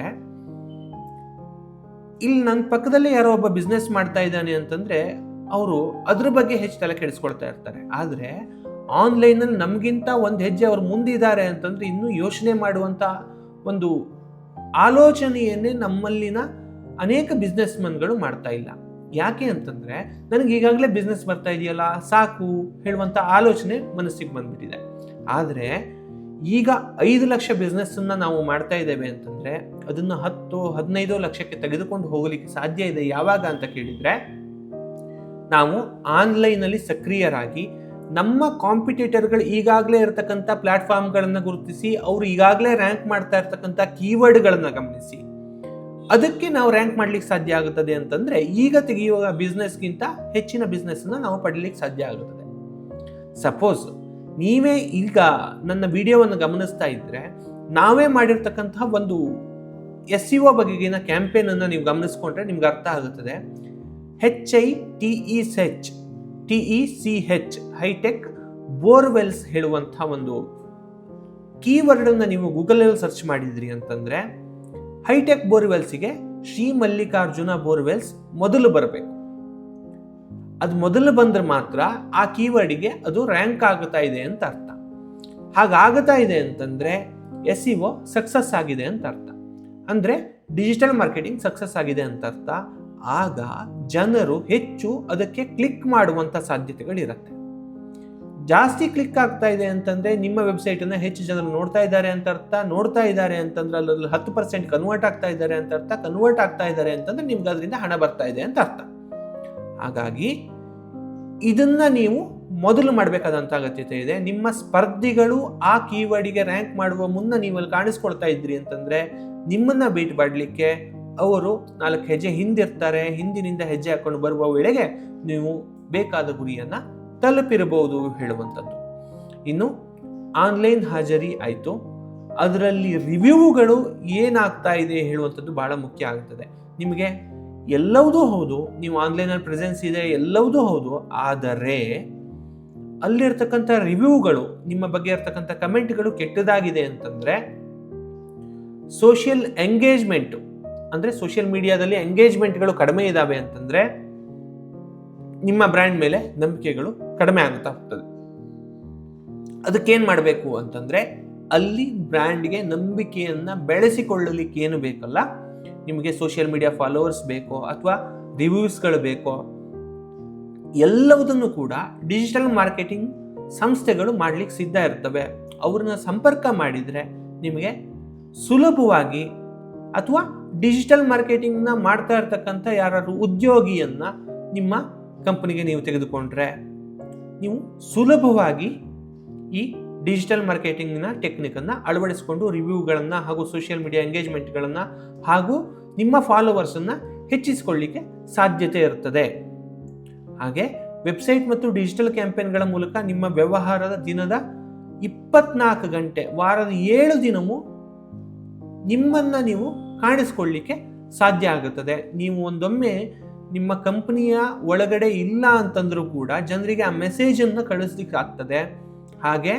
ಇಲ್ಲಿ ನನ್ನ ಪಕ್ಕದಲ್ಲೇ ಯಾರೋ ಒಬ್ಬ ಬಿಸ್ನೆಸ್ ಮಾಡ್ತಾ ಇದ್ದಾನೆ ಅಂತಂದರೆ, ಅವರು ಅದ್ರ ಬಗ್ಗೆ ಹೆಚ್ಚು ತಲೆ ಕೆಡಿಸ್ಕೊಳ್ತಾ ಇರ್ತಾರೆ. ಆದರೆ ಆನ್ಲೈನಲ್ಲಿ ನಮಗಿಂತ ಒಂದು ಹೆಜ್ಜೆ ಅವ್ರು ಮುಂದಿದ್ದಾರೆ ಅಂತಂದರೆ ಇನ್ನೂ ಯೋಚನೆ ಮಾಡುವಂಥ ಒಂದು ಆಲೋಚನೆಯನ್ನೇ ನಮ್ಮಲ್ಲಿನ ಅನೇಕ ಬಿಸ್ನೆಸ್ ಮನ್ಗಳು ಮಾಡ್ತಾ ಇಲ್ಲ. ಯಾಕೆ ಅಂತಂದ್ರೆ ನನಗೆ ಈಗಾಗಲೇ ಬಿಸ್ನೆಸ್ ಬರ್ತಾ ಇದೆಯಲ್ಲ, ಸಾಕು ಹೇಳುವಂಥ ಆಲೋಚನೆ ಮನಸ್ಸಿಗೆ ಬಂದ್ಬಿಟ್ಟಿದೆ. ಆದರೆ ಈಗ ಐದು ಲಕ್ಷ ಬಿಸ್ನೆಸ್ಸನ್ನು ನಾವು ಮಾಡ್ತಾ ಇದ್ದೇವೆ ಅಂತಂದ್ರೆ ಅದನ್ನು ಹತ್ತು, ಹದಿನೈದು ಲಕ್ಷಕ್ಕೆ ತೆಗೆದುಕೊಂಡು ಹೋಗಲಿಕ್ಕೆ ಸಾಧ್ಯ ಇದೆ ಯಾವಾಗ ಅಂತ ಕೇಳಿದ್ರೆ, ನಾವು ಆನ್ಲೈನಲ್ಲಿ ಸಕ್ರಿಯರಾಗಿ ನಮ್ಮ ಕಾಂಪಿಟೇಟರ್ಗಳು ಈಗಾಗಲೇ ಇರತಕ್ಕಂಥ ಪ್ಲಾಟ್ಫಾರ್ಮ್ಗಳನ್ನು ಗುರುತಿಸಿ, ಅವರು ಈಗಾಗಲೇ ರ್ಯಾಂಕ್ ಮಾಡ್ತಾ ಇರ್ತಕ್ಕಂಥ ಕೀವರ್ಡ್ಗಳನ್ನು ಗಮನಿಸಿ. ಅದಕ್ಕೆ ನಾವು ರ್ಯಾಂಕ್ ಮಾಡ್ಲಿಕ್ಕೆ ಸಾಧ್ಯ ಆಗುತ್ತದೆ ಅಂತಂದ್ರೆ ಈಗ ತೆಗೆಯುವ ಬಿಸ್ನೆಸ್ಗಿಂತ ಹೆಚ್ಚಿನ ಬಿಸ್ನೆಸ್ನ ನಾವು ಪಡೀಲಿಕ್ಕೆ ಸಾಧ್ಯ ಆಗುತ್ತದೆ. ಸಪೋಸ್ ನೀವೇ ಈಗ ನನ್ನ ವಿಡಿಯೋವನ್ನು ಗಮನಿಸ್ತಾ ಇದ್ರೆ ನಾವೇ ಮಾಡಿರ್ತಕ್ಕಂತಹ ಒಂದು ಎಸ್ ಸಿ ಒ ಬಗೆಗಿನ ಕ್ಯಾಂಪೇನ್ ಅನ್ನು ನೀವು ಗಮನಿಸ್ಕೊಂಡ್ರೆ ನಿಮ್ಗೆ ಅರ್ಥ ಆಗುತ್ತದೆ. H I T E H T E C H Hitech Borewells ಹೇಳುವಂಥ ಒಂದು ಕೀವರ್ಡನ್ನು ನೀವು ಗೂಗಲಲ್ಲಿ ಸರ್ಚ್ ಮಾಡಿದ್ರಿ ಅಂತಂದರೆ ಹೈಟೆಕ್ ಬೋರ್ವೆಲ್ಸಿಗೆ ಶ್ರೀ ಮಲ್ಲಿಕಾರ್ಜುನ ಬೋರ್ವೆಲ್ಸ್ ಮೊದಲು ಬರಬೇಕು. ಅದು ಮೊದಲು ಬಂದ್ರೆ ಮಾತ್ರ ಆ ಕೀವರ್ಡಿಗೆ ಅದು ರ್ಯಾಂಕ್ ಆಗುತ್ತಾ ಇದೆ ಅಂತ ಅರ್ಥ. ಹಾಗಾಗ್ತಾ ಇದೆ ಅಂತಂದ್ರೆ ಎಸ್ ಇ ಒ ಸಕ್ಸಸ್ ಆಗಿದೆ ಅಂತ ಅರ್ಥ. ಅಂದ್ರೆ ಡಿಜಿಟಲ್ ಮಾರ್ಕೆಟಿಂಗ್ ಸಕ್ಸಸ್ ಆಗಿದೆ ಅಂತ ಅರ್ಥ. ಆಗ ಜನರು ಹೆಚ್ಚು ಅದಕ್ಕೆ ಕ್ಲಿಕ್ ಮಾಡುವಂತ ಸಾಧ್ಯತೆಗಳಿರುತ್ತೆ. ಜಾಸ್ತಿ ಕ್ಲಿಕ್ ಆಗ್ತಾ ಇದೆ ಅಂತಂದ್ರೆ ನಿಮ್ಮ ವೆಬ್ಸೈಟ್ ಅನ್ನ ಹೆಚ್ಚು ಜನರು ನೋಡ್ತಾ ಇದ್ದಾರೆ ಅಂತ ಅರ್ಥ. ನೋಡ್ತಾ ಇದ್ದಾರೆ ಅಂತಂದ್ರೆ ಅಲ್ಲಿ ಹತ್ತು ಪರ್ಸೆಂಟ್ ಕನ್ವರ್ಟ್ ಆಗ್ತಾ ಇದ್ದಾರೆ ಅಂತ ಅರ್ಥ. ಕನ್ವರ್ಟ್ ಆಗ್ತಾ ಇದ್ದಾರೆ ಅಂತಂದ್ರೆ ನಿಮ್ಗೆ ಅದರಿಂದ ಹಣ ಬರ್ತಾ ಇದೆ ಅಂತ ಅರ್ಥ. ಹಾಗಾಗಿ ಇದನ್ನ ನೀವು ಮೊದಲು ಮಾಡಬೇಕಾದಂಥ ಅಗತ್ಯತೆ ಇದೆ. ನಿಮ್ಮ ಸ್ಪರ್ಧಿಗಳು ಆ ಕೀವರ್ಡಿಗೆ ರ್ಯಾಂಕ್ ಮಾಡುವ ಮುನ್ನ ನೀವು ಅಲ್ಲಿ ಕಾಣಿಸ್ಕೊಳ್ತಾ ಇದ್ರಿ ಅಂತಂದ್ರೆ ನಿಮ್ಮನ್ನ ಬೀಟ್ ಮಾಡಲಿಕ್ಕೆ ಅವರು ನಾಲ್ಕು ಹೆಜ್ಜೆ ಹಿಂದಿರ್ತಾರೆ. ಹಿಂದಿನಿಂದ ಹೆಜ್ಜೆ ಹಾಕೊಂಡು ಬರುವ ವೇಳೆಗೆ ನೀವು ಬೇಕಾದ ಗುರಿಯನ್ನ ತಲುಪಿರಬಹುದು ಹೇಳುವಂಥದ್ದು. ಇನ್ನು ಆನ್ಲೈನ್ ಹಾಜರಿ ಆಯಿತು. ಅದರಲ್ಲಿ ರಿವ್ಯೂಗಳು ಏನಾಗ್ತಾ ಇದೆ ಹೇಳುವಂಥದ್ದು ಬಹಳ ಮುಖ್ಯ ಆಗುತ್ತದೆ ನಿಮಗೆ ಎಲ್ಲವುದೂ ಹೌದು, ನೀವು ಆನ್ಲೈನಲ್ಲಿ ಪ್ರೆಸೆನ್ಸ್ ಇದೆ ಎಲ್ಲವುದೂ ಹೌದು. ಆದರೆ ಅಲ್ಲಿರ್ತಕ್ಕಂಥ ರಿವ್ಯೂಗಳು, ನಿಮ್ಮ ಬಗ್ಗೆ ಇರ್ತಕ್ಕಂಥ ಕಮೆಂಟ್ಗಳು ಕೆಟ್ಟದಾಗಿದೆ ಅಂತಂದರೆ ಸೋಷಿಯಲ್ ಎಂಗೇಜ್ಮೆಂಟು, ಅಂದರೆ ಸೋಷಿಯಲ್ ಮೀಡಿಯಾದಲ್ಲಿ ಎಂಗೇಜ್ಮೆಂಟ್ಗಳು ಕಡಿಮೆ ಇದ್ದಾವೆ ಅಂತಂದ್ರೆ ನಿಮ್ಮ ಬ್ರ್ಯಾಂಡ್ ಮೇಲೆ ನಂಬಿಕೆಗಳು ಕಡಿಮೆ ಆಗುತ್ತಾ ಹೋಗ್ತದೆ. ಅದಕ್ಕೇನು ಮಾಡಬೇಕು ಅಂತಂದ್ರೆ, ಅಲ್ಲಿ ಬ್ರ್ಯಾಂಡ್ಗೆ ನಂಬಿಕೆಯನ್ನ ಬೆಳೆಸಿಕೊಳ್ಳಲಿಕ್ಕೆ ಏನು ಬೇಕಲ್ಲ? ನಿಮಗೆ ಸೋಷಿಯಲ್ ಮೀಡಿಯಾ ಫಾಲೋವರ್ಸ್ ಬೇಕೋ ಅಥವಾ ರಿವ್ಯೂಸ್ಗಳು ಬೇಕೋ? ಎಲ್ಲವುದನ್ನು ಕೂಡ ಡಿಜಿಟಲ್ ಮಾರ್ಕೆಟಿಂಗ್ ಸಂಸ್ಥೆಗಳು ಮಾಡ್ಲಿಕ್ಕೆ ಸಿದ್ಧ ಇರ್ತವೆ. ಅವ್ರನ್ನ ಸಂಪರ್ಕ ಮಾಡಿದರೆ ನಿಮಗೆ ಸುಲಭವಾಗಿ ಅಥವಾ ಡಿಜಿಟಲ್ ಮಾರ್ಕೆಟಿಂಗ್ನ ಮಾಡ್ತಾ ಇರ್ತಕ್ಕಂಥ ಯಾರಾದ್ರು ಉದ್ಯೋಗಿಯನ್ನ ನಿಮ್ಮ ಕಂಪನಿಗೆ ನೀವು ತೆಗೆದುಕೊಂಡ್ರೆ ನೀವು ಸುಲಭವಾಗಿ ಈ ಡಿಜಿಟಲ್ ಮಾರ್ಕೆಟಿಂಗ್ನ ಟೆಕ್ನಿಕನ್ನು ಅಳವಡಿಸಿಕೊಂಡು ರಿವ್ಯೂಗಳನ್ನು ಹಾಗೂ ಸೋಷಿಯಲ್ ಮೀಡಿಯಾ ಎಂಗೇಜ್ಮೆಂಟ್ಗಳನ್ನು ಹಾಗೂ ನಿಮ್ಮ ಫಾಲೋವರ್ಸನ್ನು ಹೆಚ್ಚಿಸಿಕೊಳ್ಳಿಕ್ಕೆ ಸಾಧ್ಯತೆ ಇರ್ತದೆ ಹಾಗೆ ವೆಬ್ಸೈಟ್ ಮತ್ತು ಡಿಜಿಟಲ್ ಕ್ಯಾಂಪೇನ್ಗಳ ಮೂಲಕ ನಿಮ್ಮ ವ್ಯವಹಾರದ ದಿನದ ಇಪ್ಪತ್ನಾಲ್ಕು ಗಂಟೆ, ವಾರದ ಏಳು ದಿನವೂ ನಿಮ್ಮನ್ನು ನೀವು ಕಾಣಿಸ್ಕೊಳ್ಳಿಕ್ಕೆ ಸಾಧ್ಯ ಆಗುತ್ತದೆ. ನೀವು ಒಂದೊಮ್ಮೆ ನಿಮ್ಮ ಕಂಪನಿಯ ಒಳಗಡೆ ಇಲ್ಲ ಅಂತಂದ್ರೂ ಕೂಡ ಜನರಿಗೆ ಆ ಮೆಸೇಜನ್ನು ಕಳಿಸ್ಲಿಕ್ಕೆ ಆಗ್ತದೆ. ಹಾಗೆ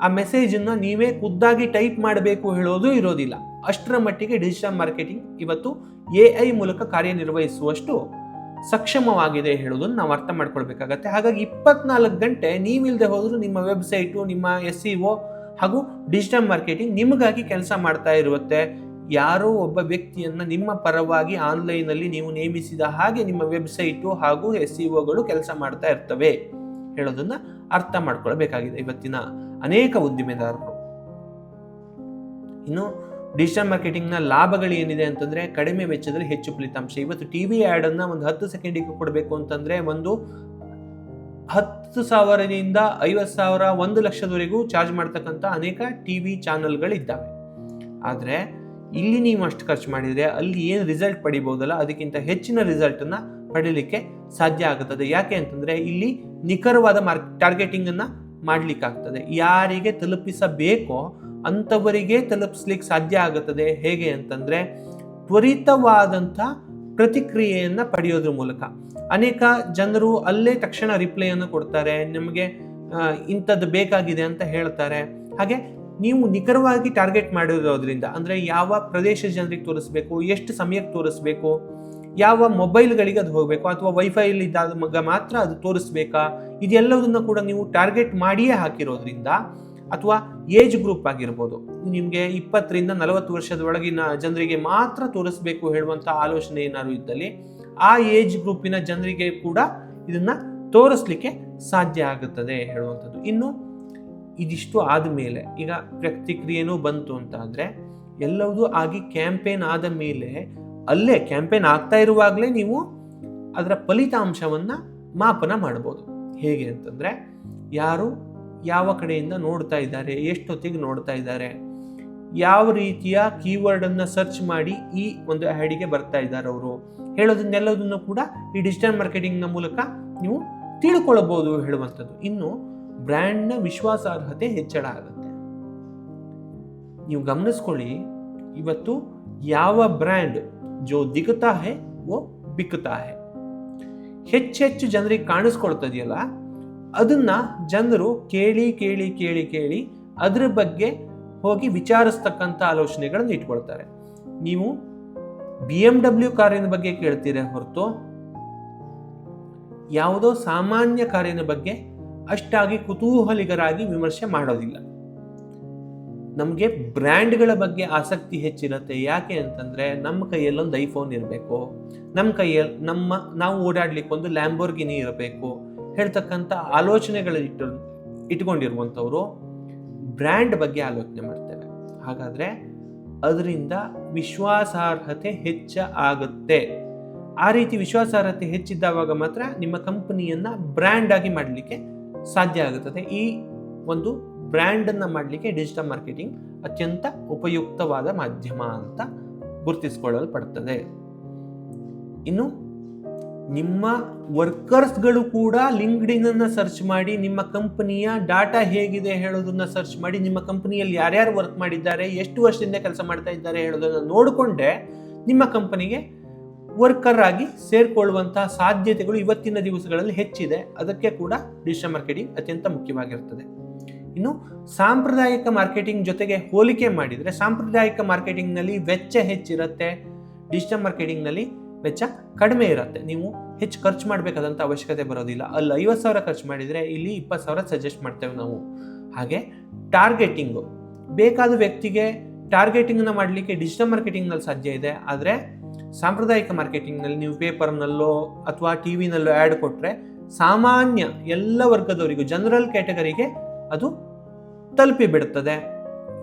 ಆ ಮೆಸೇಜನ್ನು ನೀವೇ ಖುದ್ದಾಗಿ ಟೈಪ್ ಮಾಡಬೇಕು ಹೇಳೋದು ಇರೋದಿಲ್ಲ. ಅಷ್ಟರ ಮಟ್ಟಿಗೆ ಡಿಜಿಟಲ್ ಮಾರ್ಕೆಟಿಂಗ್ ಇವತ್ತು ಎ ಐ ಮೂಲಕ ಕಾರ್ಯನಿರ್ವಹಿಸುವಷ್ಟು ಸಕ್ಷಮವಾಗಿದೆ ಹೇಳೋದನ್ನು ನಾವು ಅರ್ಥ ಮಾಡ್ಕೊಳ್ಬೇಕಾಗತ್ತೆ. ಹಾಗಾಗಿ ಇಪ್ಪತ್ನಾಲ್ಕು ಗಂಟೆ ನೀವಿಲ್ಲದೆ ಹೋದರೂ ನಿಮ್ಮ ವೆಬ್ಸೈಟು ನಿಮ್ಮ ಎಸ್ ಸಿ ಒ ಹಾಗೂ ಡಿಜಿಟಲ್ ಮಾರ್ಕೆಟಿಂಗ್ ನಿಮಗಾಗಿ ಕೆಲಸ ಮಾಡ್ತಾ ಇರುತ್ತೆ. ಯಾರೋ ಒಬ್ಬ ವ್ಯಕ್ತಿಯನ್ನ ನಿಮ್ಮ ಪರವಾಗಿ ಆನ್ಲೈನಲ್ಲಿ ನೀವು ನೇಮಿಸಿದ ಹಾಗೆ ನಿಮ್ಮ ವೆಬ್ಸೈಟು ಹಾಗೂ ಎಸ್ ಸಿ ಒಗಳು ಕೆಲಸ ಮಾಡ್ತಾ ಇರ್ತವೆ. ಹೇಳೋದನ್ನ ಅರ್ಥ ಮಾಡ್ಕೊಳ್ಬೇಕಾಗಿದೆ ಇವತ್ತಿನ ಅನೇಕ ಉದ್ದಿಮೆದಾರರು. ಇನ್ನು ಡಿಜಿಟಲ್ ಮಾರ್ಕೆಟಿಂಗ್ನ ಲಾಭಗಳು ಏನಿದೆ ಅಂತಂದ್ರೆ ಕಡಿಮೆ ವೆಚ್ಚದಲ್ಲಿ ಹೆಚ್ಚು ಫಲಿತಾಂಶ. ಇವತ್ತು ಟಿ ವಿ ಆ್ಯಡನ್ನು ಒಂದು ಹತ್ತು ಸೆಕೆಂಡಿಗೆ ಕೊಡಬೇಕು ಅಂತಂದ್ರೆ ಒಂದು ಹತ್ತು ಸಾವಿರದಿಂದ ಐವತ್ತು ಸಾವಿರ, ಒಂದು ಲಕ್ಷದವರೆಗೂ ಚಾರ್ಜ್ ಮಾಡ್ತಕ್ಕಂಥ ಅನೇಕ ಟಿ ವಿ ಚಾನಲ್ಗಳಿದ್ದಾವೆ ಆದರೆ ಇಲ್ಲಿ ನೀವು ಅಷ್ಟು ಖರ್ಚು ಮಾಡಿದರೆ ಅಲ್ಲಿ ಏನು ರಿಸಲ್ಟ್ ಪಡಿಬೋದಲ್ಲ ಅದಕ್ಕಿಂತ ಹೆಚ್ಚಿನ ರಿಸಲ್ಟನ್ನು ಪಡೀಲಿಕ್ಕೆ ಸಾಧ್ಯ ಆಗುತ್ತದೆ. ಯಾಕೆ ಅಂತಂದರೆ ಇಲ್ಲಿ ನಿಖರವಾದ ಮಾರ್ಕ್ ಟಾರ್ಗೆಟಿಂಗನ್ನು ಮಾಡಲಿಕ್ಕಾಗ್ತದೆ. ಯಾರಿಗೆ ತಲುಪಿಸಬೇಕೋ ಅಂಥವರಿಗೆ ತಲುಪಿಸ್ಲಿಕ್ಕೆ ಸಾಧ್ಯ ಆಗುತ್ತದೆ. ಹೇಗೆ ಅಂತಂದರೆ ತ್ವರಿತವಾದಂಥ ಪ್ರತಿಕ್ರಿಯೆಯನ್ನು ಪಡೆಯೋದ್ರ ಮೂಲಕ. ಅನೇಕ ಜನರು ಅಲ್ಲೇ ತಕ್ಷಣ ರಿಪ್ಲೈಯನ್ನು ಕೊಡ್ತಾರೆ. ನಿಮಗೆ ಇಂಥದ್ದು ಬೇಕಾಗಿದೆ ಅಂತ ಹೇಳ್ತಾರೆ. ಹಾಗೆ ನೀವು ನಿಖರವಾಗಿ ಟಾರ್ಗೆಟ್ ಮಾಡಿರೋದ್ರಿಂದ, ಅಂದರೆ ಯಾವ ಪ್ರದೇಶದ ಜನರಿಗೆ ತೋರಿಸ್ಬೇಕು, ಎಷ್ಟು ಸಮಯಕ್ಕೆ ತೋರಿಸ್ಬೇಕು, ಯಾವ ಮೊಬೈಲ್ಗಳಿಗೆ ಅದು ಹೋಗಬೇಕು, ಅಥವಾ ವೈಫೈಲಿ ಇದ್ದಾಗ ಮಾತ್ರ ಅದು ತೋರಿಸ್ಬೇಕಾ, ಇದೆಲ್ಲದನ್ನು ಕೂಡ ನೀವು ಟಾರ್ಗೆಟ್ ಮಾಡಿಯೇ ಹಾಕಿರೋದ್ರಿಂದ, ಅಥವಾ ಏಜ್ ಗ್ರೂಪ್ ಆಗಿರ್ಬೋದು, ನಿಮಗೆ ಇಪ್ಪತ್ತರಿಂದ ನಲವತ್ತು ವರ್ಷದ ಒಳಗಿನ ಜನರಿಗೆ ಮಾತ್ರ ತೋರಿಸ್ಬೇಕು ಹೇಳುವಂಥ ಆಲೋಚನೆ ಏನಾದ್ರು ಇದ್ದಲ್ಲಿ, ಆ ಏಜ್ ಗ್ರೂಪಿನ ಜನರಿಗೆ ಕೂಡ ಇದನ್ನು ತೋರಿಸ್ಲಿಕ್ಕೆ ಸಾಧ್ಯ ಆಗುತ್ತದೆ ಹೇಳುವಂಥದ್ದು. ಇನ್ನು ಇದಿಷ್ಟು ಆದಮೇಲೆ, ಈಗ ಪ್ರತಿಕ್ರಿಯೆನೂ ಬಂತು ಅಂತ ಅಂದರೆ ಎಲ್ಲವೂ ಆಗಿ ಕ್ಯಾಂಪೇನ್ ಆದ ಮೇಲೆ, ಅಲ್ಲೇ ಕ್ಯಾಂಪೇನ್ ಆಗ್ತಾ ಇರುವಾಗಲೇ ನೀವು ಅದರ ಫಲಿತಾಂಶವನ್ನು ಮಾಪನ ಮಾಡ್ಬೋದು. ಹೇಗೆ ಅಂತಂದರೆ, ಯಾರು ಯಾವ ಕಡೆಯಿಂದ ನೋಡ್ತಾ ಇದ್ದಾರೆ, ಎಷ್ಟೊತ್ತಿಗೆ ನೋಡ್ತಾ ಇದ್ದಾರೆ, ಯಾವ ರೀತಿಯ ಕೀವರ್ಡನ್ನು ಸರ್ಚ್ ಮಾಡಿ ಈ ಒಂದು ಹ್ಯಾಡಿಗೆ ಬರ್ತಾ ಇದ್ದಾರೆ ಅವರು. ಹೇಳೋದನ್ನೆಲ್ಲದನ್ನು ಕೂಡ ಈ ಡಿಜಿಟಲ್ ಮಾರ್ಕೆಟಿಂಗ್ನ ಮೂಲಕ ನೀವು ತಿಳ್ಕೊಳ್ಬೋದು ಹೇಳುವಂಥದ್ದು. ಇನ್ನು ಬ್ರ್ಯಾಂಡ್ನ ವಿಶ್ವಾಸಾರ್ಹತೆ ಹೆಚ್ಚಳ ಆಗುತ್ತೆ. ನೀವು ಗಮನಿಸ್ಕೊಳ್ಳಿ, ಇವತ್ತು ಯಾವ ಬ್ರ್ಯಾಂಡ್ ಜೋ ದಿಗುತ್ತಾ ಹೇ ಓ ಬಿಕ್ತಾ ಹೇ. ಹೆಚ್ಚೆಚ್ಚು ಜನರಿಗೆ ಕಾಣಿಸ್ಕೊಳ್ತದೆಯಲ್ಲ ಅದನ್ನ ಜನರು ಕೇಳಿ ಕೇಳಿ ಕೇಳಿ ಕೇಳಿ ಅದ್ರ ಬಗ್ಗೆ ಹೋಗಿ ವಿಚಾರಿಸ್ತಕ್ಕಂಥ ಆಲೋಚನೆಗಳನ್ನು ಇಟ್ಕೊಳ್ತಾರೆ. ನೀವು ಬಿ ಎಂ ಡಬ್ಲ್ಯೂ ಕಾರಿನ ಬಗ್ಗೆ ಕೇಳ್ತೀರ ಹೊರತು, ಯಾವುದೋ ಸಾಮಾನ್ಯ ಕಾರಿನ ಬಗ್ಗೆ ಅಷ್ಟಾಗಿ ಕುತೂಹಲಿಗರಾಗಿ ವಿಮರ್ಶೆ ಮಾಡೋದಿಲ್ಲ. ನಮಗೆ ಬ್ರ್ಯಾಂಡ್ಗಳ ಬಗ್ಗೆ ಆಸಕ್ತಿ ಹೆಚ್ಚಿರುತ್ತೆ. ಯಾಕೆ ಅಂತಂದರೆ ನಮ್ಮ ಕೈಯಲ್ಲೊಂದು ಐಫೋನ್ ಇರಬೇಕು. ನಮ್ಮ ಕೈಯಲ್ಲಿ ನಮ್ಮ, ನಾವು ಓಡಾಡ್ಲಿಕ್ಕೆ ಒಂದು ಲ್ಯಾಂಬೋರ್ಗಿನಿ ಇರಬೇಕು. ಹೇಳ್ತಕ್ಕಂಥ ಆಲೋಚನೆಗಳು ಇಟ್ಟು, ಇಟ್ಕೊಂಡಿರುವಂಥವ್ರು ಬ್ರ್ಯಾಂಡ್ ಬಗ್ಗೆ ಆಲೋಚನೆ ಮಾಡ್ತೇವೆ. ಹಾಗಾದರೆ ಅದರಿಂದ ವಿಶ್ವಾಸಾರ್ಹತೆ ಹೆಚ್ಚ ಆಗುತ್ತೆ. ಆ ರೀತಿ ವಿಶ್ವಾಸಾರ್ಹತೆ ಹೆಚ್ಚಿದ್ದಾವಾಗ ಮಾತ್ರ ನಿಮ್ಮ ಕಂಪನಿಯನ್ನು ಬ್ರ್ಯಾಂಡ್ ಆಗಿ ಮಾಡಲಿಕ್ಕೆ ಸಾಧ್ಯ ಆಗುತ್ತದೆ. ಈ ಒಂದು ಬ್ರ್ಯಾಂಡನ್ನು ಮಾಡಲಿಕ್ಕೆ ಡಿಜಿಟಲ್ ಮಾರ್ಕೆಟಿಂಗ್ ಅತ್ಯಂತ ಉಪಯುಕ್ತವಾದ ಮಾಧ್ಯಮ ಅಂತ ಗುರುತಿಸಿಕೊಳ್ಳಲ್ಪಡ್ತದೆ. ಇನ್ನು ನಿಮ್ಮ ವರ್ಕರ್ಸ್ಗಳು ಕೂಡ ಲಿಂಕ್ಡಿನನ್ನು ಸರ್ಚ್ ಮಾಡಿ, ನಿಮ್ಮ ಕಂಪನಿಯ ಡಾಟಾ ಹೇಗಿದೆ ಹೇಳೋದನ್ನ ಸರ್ಚ್ ಮಾಡಿ, ನಿಮ್ಮ ಕಂಪನಿಯಲ್ಲಿ ಯಾರ್ಯಾರು ವರ್ಕ್ ಮಾಡಿದ್ದಾರೆ, ಎಷ್ಟು ವರ್ಷದಿಂದ ಕೆಲಸ ಮಾಡ್ತಾ ಇದ್ದಾರೆ ಹೇಳೋದನ್ನ ನೋಡಿಕೊಂಡೆ ನಿಮ್ಮ ಕಂಪನಿಗೆ ವರ್ಕರ್ ಆಗಿ ಸೇರ್ಕೊಳ್ಳುವಂತಹ ಸಾಧ್ಯತೆಗಳು ಇವತ್ತಿನ ದಿವಸಗಳಲ್ಲಿ ಹೆಚ್ಚಿದೆ. ಅದಕ್ಕೆ ಕೂಡ ಡಿಜಿಟಲ್ ಮಾರ್ಕೆಟಿಂಗ್ ಅತ್ಯಂತ ಮುಖ್ಯವಾಗಿರುತ್ತದೆ ಇನ್ನು ಸಾಂಪ್ರದಾಯಿಕ ಮಾರ್ಕೆಟಿಂಗ್ ಜೊತೆಗೆ ಹೋಲಿಕೆ ಮಾಡಿದರೆ ಸಾಂಪ್ರದಾಯಿಕ ಮಾರ್ಕೆಟಿಂಗ್ನಲ್ಲಿ ವೆಚ್ಚ ಹೆಚ್ಚಿರುತ್ತೆ. ಡಿಜಿಟಲ್ ಮಾರ್ಕೆಟಿಂಗ್ನಲ್ಲಿ ವೆಚ್ಚ ಕಡಿಮೆ ಇರುತ್ತೆ. ನೀವು ಹೆಚ್ಚು ಖರ್ಚು ಮಾಡಬೇಕಾದಂಥ ಅವಶ್ಯಕತೆ ಬರೋದಿಲ್ಲ. ಅಲ್ಲಿ, ಐವತ್ತು ಸಾವಿರ ಖರ್ಚು ಮಾಡಿದರೆ ಇಲ್ಲಿ ಇಪ್ಪತ್ತು ಸಾವಿರ ಸಜೆಸ್ಟ್ ಮಾಡ್ತೇವೆ ನಾವು. ಹಾಗೆ ಟಾರ್ಗೆಟಿಂಗು ಬೇಕಾದ ವ್ಯಕ್ತಿಗೆ ಟಾರ್ಗೆಟಿಂಗ್ನ ಮಾಡಲಿಕ್ಕೆ ಡಿಜಿಟಲ್ ಮಾರ್ಕೆಟಿಂಗ್ನಲ್ಲಿ ಸಾಧ್ಯ ಇದೆ. ಆದರೆ ಸಾಂಪ್ರದಾಯಿಕ ಮಾರ್ಕೆಟಿಂಗ್ನಲ್ಲಿ ನೀವು ಪೇಪರ್ನಲ್ಲೋ ಅಥವಾ ಟಿ ವಿನಲ್ಲೋ ಆ್ಯಡ್ ಕೊಟ್ಟರೆ ಸಾಮಾನ್ಯ ಎಲ್ಲ ವರ್ಗದವರಿಗೂ, ಜನರಲ್ ಕ್ಯಾಟಗರಿಗೆ ಅದು ತಲುಪಿ ಬಿಡುತ್ತದೆ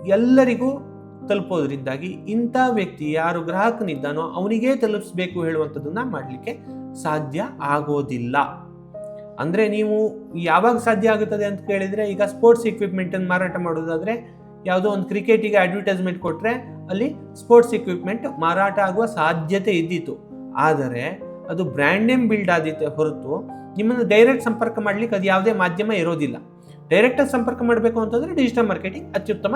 ಎಲ್ಲರಿಗೂ ತಲುಪೋದ್ರಿಂದಾಗಿ ಇಂಥ ವ್ಯಕ್ತಿ ಯಾರು ಗ್ರಾಹಕನಿದ್ದಾನೋ ಅವನಿಗೆ ತಲುಪಿಸ್ಬೇಕು ಹೇಳುವಂಥದ್ದನ್ನ ಮಾಡಲಿಕ್ಕೆ ಸಾಧ್ಯ ಆಗೋದಿಲ್ಲ. ಅಂದರೆ ನೀವು ಯಾವಾಗ ಸಾಧ್ಯ ಆಗುತ್ತದೆ ಅಂತ ಕೇಳಿದರೆ ಈಗ ಸ್ಪೋರ್ಟ್ಸ್ ಇಕ್ವಿಪ್ಮೆಂಟನ್ನು ಮಾರಾಟ ಮಾಡೋದಾದರೆ ಯಾವುದೋ ಒಂದು ಕ್ರಿಕೆಟಿಗೆ ಅಡ್ವರ್ಟೈಸ್ಮೆಂಟ್ ಕೊಟ್ಟರೆ ಅಲ್ಲಿ ಸ್ಪೋರ್ಟ್ಸ್ ಇಕ್ವಿಪ್ಮೆಂಟ್ ಮಾರಾಟ ಆಗುವ ಸಾಧ್ಯತೆ ಇದ್ದಿತ್ತು. ಆದರೆ ಅದು ಬ್ರ್ಯಾಂಡ್ ನೇಮ್ ಬಿಲ್ಡ್ ಆದಿತ್ತು ಹೊರತು ನಿಮ್ಮನ್ನು ಡೈರೆಕ್ಟ್ ಸಂಪರ್ಕ ಮಾಡಲಿಕ್ಕೆ ಅದು ಯಾವುದೇ ಮಾಧ್ಯಮ ಇರೋದಿಲ್ಲ. ಡೈರೆಕ್ಟಾಗಿ ಸಂಪರ್ಕ ಮಾಡಬೇಕು ಅಂತಂದರೆ ಡಿಜಿಟಲ್ ಮಾರ್ಕೆಟಿಂಗ್ ಅತ್ಯುತ್ತಮ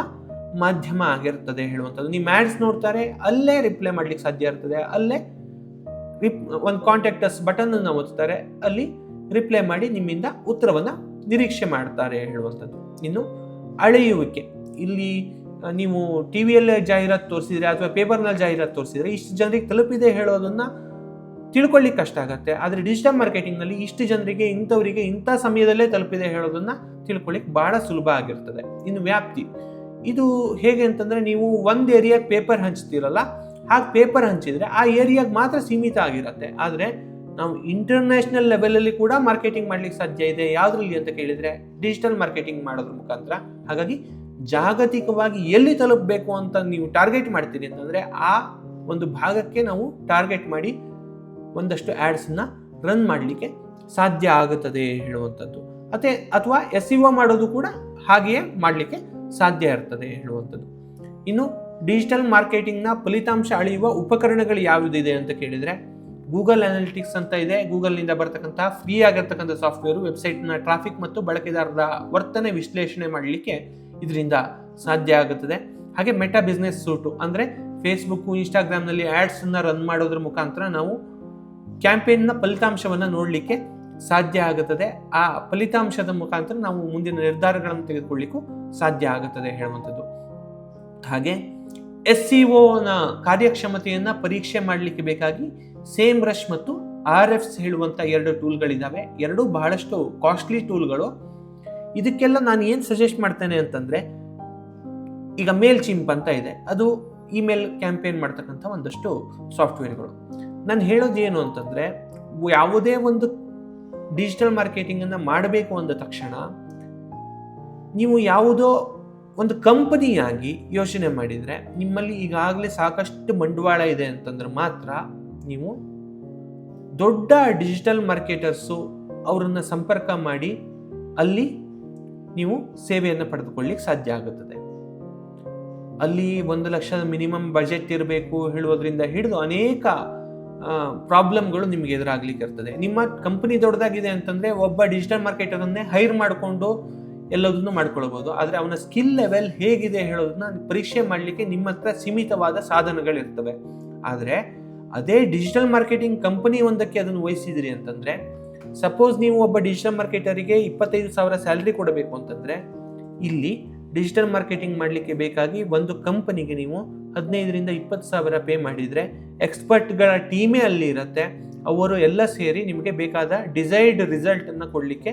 ಮಾಧ್ಯಮ ಆಗಿರ್ತದೆ ಹೇಳುವಂಥದ್ದು. ನೀವು ಮ್ಯಾಡ್ಸ್ ನೋಡ್ತಾರೆ, ಅಲ್ಲೇ ರಿಪ್ಲೈ ಮಾಡ್ಲಿಕ್ಕೆ ಸಾಧ್ಯ ಇರ್ತದೆ. ಅಲ್ಲೇ ರಿಪ್ ಒಂದು ಕಾಂಟ್ಯಾಕ್ಟಸ್ ಬಟನನ್ನು ಒತ್ತಾರೆ. ಅಲ್ಲಿ ರಿಪ್ಲೈ ಮಾಡಿ ನಿಮ್ಮಿಂದ ಉತ್ತರವನ್ನು ನಿರೀಕ್ಷೆ ಮಾಡ್ತಾರೆ ಹೇಳುವಂಥದ್ದು. ಇನ್ನು ಅಳೆಯುವಿಕೆ. ಇಲ್ಲಿ ನೀವು ಟಿ ವಿಯಲ್ಲೇ ಜಾಹೀರಾತು ತೋರಿಸಿದ್ರೆ ಅಥವಾ ಪೇಪರ್ನಲ್ಲಿ ಜಾಹೀರಾತು ತೋರಿಸಿದ್ರೆ ಇಷ್ಟು ಜನರಿಗೆ ತಲುಪಿದೆ ಹೇಳೋದನ್ನ ತಿಳ್ಕೊಳ್ಳಿಕ್ಕೆ ಕಷ್ಟ ಆಗುತ್ತೆ. ಆದರೆ ಡಿಜಿಟಲ್ ಮಾರ್ಕೆಟಿಂಗ್ನಲ್ಲಿ ಇಷ್ಟು ಜನರಿಗೆ, ಇಂಥವರಿಗೆ ಇಂಥ ಸಮಯದಲ್ಲೇ ತಲುಪಿದೆ ಹೇಳೋದನ್ನ ತಿಳ್ಕೊಳ್ಳಿಕ್ಕೆ ಬಹಳ ಸುಲಭ ಆಗಿರ್ತದೆ. ಇನ್ನು ವ್ಯಾಪ್ತಿ. ಇದು ಹೇಗೆ ಅಂತಂದ್ರೆ ನೀವು ಒಂದು ಏರಿಯಾಗೆ ಪೇಪರ್ ಹಂಚ್ತೀರಲ್ಲ, ಹಾಗೆ ಪೇಪರ್ ಹಂಚಿದ್ರೆ ಆ ಏರಿಯಾಗೆ ಮಾತ್ರ ಸೀಮಿತ ಆಗಿರುತ್ತೆ. ಆದರೆ ನಾವು ಇಂಟರ್ನ್ಯಾಷನಲ್ ಲೆವೆಲಲ್ಲಿ ಕೂಡ ಮಾರ್ಕೆಟಿಂಗ್ ಮಾಡ್ಲಿಕ್ಕೆ ಸಾಧ್ಯ ಇದೆ. ಯಾವುದ್ರಲ್ಲಿ ಅಂತ ಕೇಳಿದರೆ ಡಿಜಿಟಲ್ ಮಾರ್ಕೆಟಿಂಗ್ ಮಾಡೋದ್ರ ಮುಖಾಂತರ. ಹಾಗಾಗಿ ಜಾಗತಿಕವಾಗಿ ಎಲ್ಲಿ ತಲುಪಬೇಕು ಅಂತ ನೀವು ಟಾರ್ಗೆಟ್ ಮಾಡ್ತೀರಿ ಅಂತಂದ್ರೆ ಆ ಒಂದು ಭಾಗಕ್ಕೆ ನಾವು ಟಾರ್ಗೆಟ್ ಮಾಡಿ ಒಂದಷ್ಟು ಆ್ಯಡ್ಸನ್ನ ರನ್ ಮಾಡಲಿಕ್ಕೆ ಸಾಧ್ಯ ಆಗುತ್ತದೆ ಹೇಳುವಂಥದ್ದು. ಅದೇ ಅಥವಾ ಎಸ್ ಇ ಮಾಡೋದು ಕೂಡ ಹಾಗೆಯೇ ಮಾಡಲಿಕ್ಕೆ ಸಾಧ್ಯ ಇರ್ತದೆ ಹೇಳುವಂಥದ್ದು. ಇನ್ನು ಡಿಜಿಟಲ್ ಮಾರ್ಕೆಟಿಂಗ್ನ ಫಲಿತಾಂಶ ಅಳೆಯುವ ಉಪಕರಣಗಳು ಯಾವುದಿದೆ ಅಂತ ಕೇಳಿದರೆ ಗೂಗಲ್ ಅನಾಲಿಟಿಕ್ಸ್ ಅಂತ ಇದೆ. ಗೂಗಲ್ನಿಂದ ಬರ್ತಕ್ಕಂಥ ಫ್ರೀ ಆಗಿರ್ತಕ್ಕಂಥ ಸಾಫ್ಟ್ವೇರು ವೆಬ್ಸೈಟ್ನ ಟ್ರಾಫಿಕ್ ಮತ್ತು ಬಳಕೆದಾರರ ವರ್ತನೆ ವಿಶ್ಲೇಷಣೆ ಮಾಡಲಿಕ್ಕೆ ಇದರಿಂದ ಸಾಧ್ಯ ಆಗುತ್ತದೆ. ಹಾಗೆ ಮೆಟಾ ಬಿಸ್ನೆಸ್ ಸೂಟು ಅಂದರೆ ಫೇಸ್ಬುಕ್ಕು ಇನ್ಸ್ಟಾಗ್ರಾಮ್ನಲ್ಲಿ ಆ್ಯಡ್ಸನ್ನು ರನ್ ಮಾಡೋದ್ರ ಮುಖಾಂತರ ನಾವು ಕ್ಯಾಂಪೇನ್ನ ಫಲಿತಾಂಶವನ್ನು ನೋಡಲಿಕ್ಕೆ ಸಾಧ್ಯ ಆಗುತ್ತದೆ. ಆ ಫಲಿತಾಂಶದ ಮುಖಾಂತರ ನಾವು ಮುಂದಿನ ನಿರ್ಧಾರಗಳನ್ನು ತೆಗೆದುಕೊಳ್ಳಿಕ್ಕೂ ಸಾಧ್ಯ ಆಗುತ್ತದೆ ಹೇಳುವಂಥದ್ದು. ಹಾಗೆ ಎಸ್ ಸಿ ನ ಕಾರ್ಯಕ್ಷಮತೆಯನ್ನು ಪರೀಕ್ಷೆ ಮಾಡಲಿಕ್ಕೆ ಬೇಕಾಗಿ ಸೇಮ್ ರಶ್ ಮತ್ತು ಆರ್ ಎಫ್ಸ್ ಹೇಳುವಂಥ ಎರಡು ಟೂಲ್ಗಳಿದ್ದಾವೆ ಎರಡೂ ಬಹಳಷ್ಟು ಕಾಸ್ಟ್ಲಿ ಟೂಲ್ಗಳು ಇದಕ್ಕೆಲ್ಲ ನಾನು ಏನು ಸಜೆಸ್ಟ್ ಮಾಡ್ತೇನೆ ಅಂತಂದರೆ, ಈಗ ಮೇಲ್ ಚಿಂಪ್ ಅಂತ ಇದೆ. ಅದು ಇಮೇಲ್ ಕ್ಯಾಂಪೇನ್ ಮಾಡ್ತಕ್ಕಂಥ ಒಂದಷ್ಟು ಸಾಫ್ಟ್ವೇರ್ಗಳು ನಾನು ಹೇಳೋದು ಏನು ಅಂತಂದರೆ, ಯಾವುದೇ ಒಂದು ಡಿಜಿಟಲ್ ಮಾರ್ಕೆಟಿಂಗನ್ನು ಮಾಡಬೇಕು ಅಂದ ತಕ್ಷಣ, ನೀವು ಯಾವುದೋ ಒಂದು ಕಂಪನಿಯಾಗಿ ಯೋಚನೆ ಮಾಡಿದರೆ, ನಿಮ್ಮಲ್ಲಿ ಈಗಾಗಲೇ ಸಾಕಷ್ಟು ಬಂಡವಾಳ ಇದೆ ಅಂತಂದ್ರೆ ಮಾತ್ರ ನೀವು ದೊಡ್ಡ ಡಿಜಿಟಲ್ ಮಾರ್ಕೆಟರ್ಸು ಅವರನ್ನು ಸಂಪರ್ಕ ಮಾಡಿ ಅಲ್ಲಿ ನೀವು ಸೇವೆಯನ್ನು ಪಡೆದುಕೊಳ್ಳಿಕ್ಕೆ ಸಾಧ್ಯ ಆಗುತ್ತದೆ. ಅಲ್ಲಿ ಒಂದು ಲಕ್ಷದ ಮಿನಿಮಮ್ ಬಜೆಟ್ ಇರಬೇಕು ಹೇಳುವುದರಿಂದ ಹಿಡಿದು ಅನೇಕ ಪ್ರಾಬ್ಲಮ್ಗಳು ನಿಮಗೆ ಎದುರಾಗ್ಲಿಕ್ಕೆ ಇರ್ತದೆ. ನಿಮ್ಮ ಕಂಪನಿ ದೊಡ್ಡದಾಗಿದೆ ಅಂತಂದ್ರೆ ಒಬ್ಬ ಡಿಜಿಟಲ್ ಮಾರ್ಕೆಟರನ್ನೇ ಹೈರ್ ಮಾಡಿಕೊಂಡು ಎಲ್ಲದನ್ನು ಮಾಡ್ಕೊಳ್ಬೋದು. ಆದರೆ ಅವನ ಸ್ಕಿಲ್ ಲೆವೆಲ್ ಹೇಗಿದೆ ಹೇಳೋದನ್ನ ಪರೀಕ್ಷೆ ಮಾಡಲಿಕ್ಕೆ ನಿಮ್ಮ ಹತ್ರ ಸೀಮಿತವಾದ ಸಾಧನಗಳಿರ್ತವೆ ಆದರೆ ಅದೇ ಡಿಜಿಟಲ್ ಮಾರ್ಕೆಟಿಂಗ್ ಕಂಪನಿ ಒಂದಕ್ಕೆ ಅದನ್ನು ವಹಿಸಿದಿರಿ ಅಂತಂದ್ರೆ ಸಪೋಸ್ ನೀವು ಒಬ್ಬ ಡಿಜಿಟಲ್ ಮಾರ್ಕೆಟರಿಗೆ ಇಪ್ಪತ್ತೈದು ಸಾವಿರ ಸ್ಯಾಲ್ರಿ ಕೊಡಬೇಕು ಅಂತಂದ್ರೆ, ಇಲ್ಲಿ ಡಿಜಿಟಲ್ ಮಾರ್ಕೆಟಿಂಗ್ ಮಾಡಲಿಕ್ಕೆ ಬೇಕಾಗಿ ಒಂದು ಕಂಪನಿಗೆ ನೀವು ಹದಿನೈದರಿಂದ ಇಪ್ಪತ್ತು ಸಾವಿರ ಪೇ ಮಾಡಿದರೆ ಎಕ್ಸ್ಪರ್ಟ್ಗಳ ಟೀಮೇ ಅಲ್ಲಿ ಇರುತ್ತೆ. ಅವರು ಎಲ್ಲ ಸೇರಿ ನಿಮಗೆ ಬೇಕಾದ ಡಿಸೈರ್ಡ್ ರಿಸಲ್ಟನ್ನು ಕೊಡಲಿಕ್ಕೆ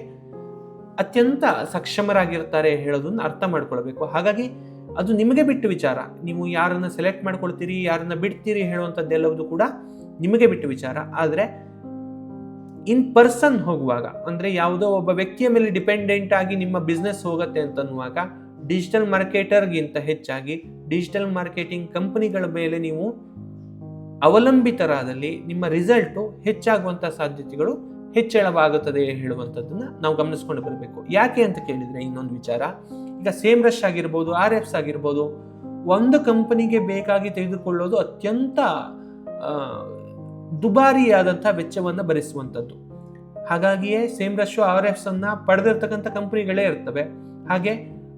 ಅತ್ಯಂತ ಸಕ್ಷಮರಾಗಿರ್ತಾರೆ ಹೇಳೋದನ್ನ ಅರ್ಥ ಮಾಡ್ಕೊಳ್ಬೇಕು. ಹಾಗಾಗಿ ಅದು ನಿಮಗೆ ಬಿಟ್ಟು ವಿಚಾರ. ನೀವು ಯಾರನ್ನು ಸೆಲೆಕ್ಟ್ ಮಾಡ್ಕೊಳ್ತೀರಿ, ಯಾರನ್ನು ಬಿಡ್ತೀರಿ ಹೇಳುವಂಥದ್ದೆಲ್ಲವುದು ಕೂಡ ನಿಮಗೆ ಬಿಟ್ಟು ವಿಚಾರ. ಆದರೆ ಇನ್ ಪರ್ಸನ್ ಹೋಗುವಾಗ, ಅಂದರೆ ಯಾವುದೋ ಒಬ್ಬ ವ್ಯಕ್ತಿಯ ಮೇಲೆ ಡಿಪೆಂಡೆಂಟ್ ಆಗಿ ನಿಮ್ಮ ಬಿಸ್ನೆಸ್ ಹೋಗುತ್ತೆ ಅಂತನ್ನುವಾಗ ಡಿಜಿಟಲ್ ಮಾರ್ಕೆಟರ್ಗಿಂತ ಹೆಚ್ಚಾಗಿ ಡಿಜಿಟಲ್ ಮಾರ್ಕೆಟಿಂಗ್ ಕಂಪನಿಗಳ ಮೇಲೆ ನೀವು ಅವಲಂಬಿತರಾದಲ್ಲಿ ನಿಮ್ಮ ರಿಸಲ್ಟು ಹೆಚ್ಚಾಗುವಂಥ ಸಾಧ್ಯತೆಗಳು ಹೆಚ್ಚಳವಾಗುತ್ತದೆ ಹೇಳುವಂಥದ್ದನ್ನು ನಾವು ಗಮನಿಸ್ಕೊಂಡು ಬರಬೇಕು. ಯಾಕೆ ಅಂತ ಕೇಳಿದರೆ ಇನ್ನೊಂದು ವಿಚಾರ. ಈಗ ಸೇಮ್ ರಶ್ ಆಗಿರ್ಬೋದು ಆರ್ ಎಫ್ಸ್ ಆಗಿರ್ಬೋದು, ಒಂದು ಕಂಪನಿಗೆ ಬೇಕಾಗಿ ತೆಗೆದುಕೊಳ್ಳೋದು ಅತ್ಯಂತ ದುಬಾರಿಯಾದಂಥ ವೆಚ್ಚವನ್ನು ಭರಿಸುವಂಥದ್ದು. ಹಾಗಾಗಿಯೇ ಸೇಮ್ ರಶು ಆರ್ ಎಫ್ಸ್ ಅನ್ನ ಪಡೆದಿರ್ತಕ್ಕಂಥ ಕಂಪನಿಗಳೇ ಇರ್ತವೆ. ಹಾಗೆ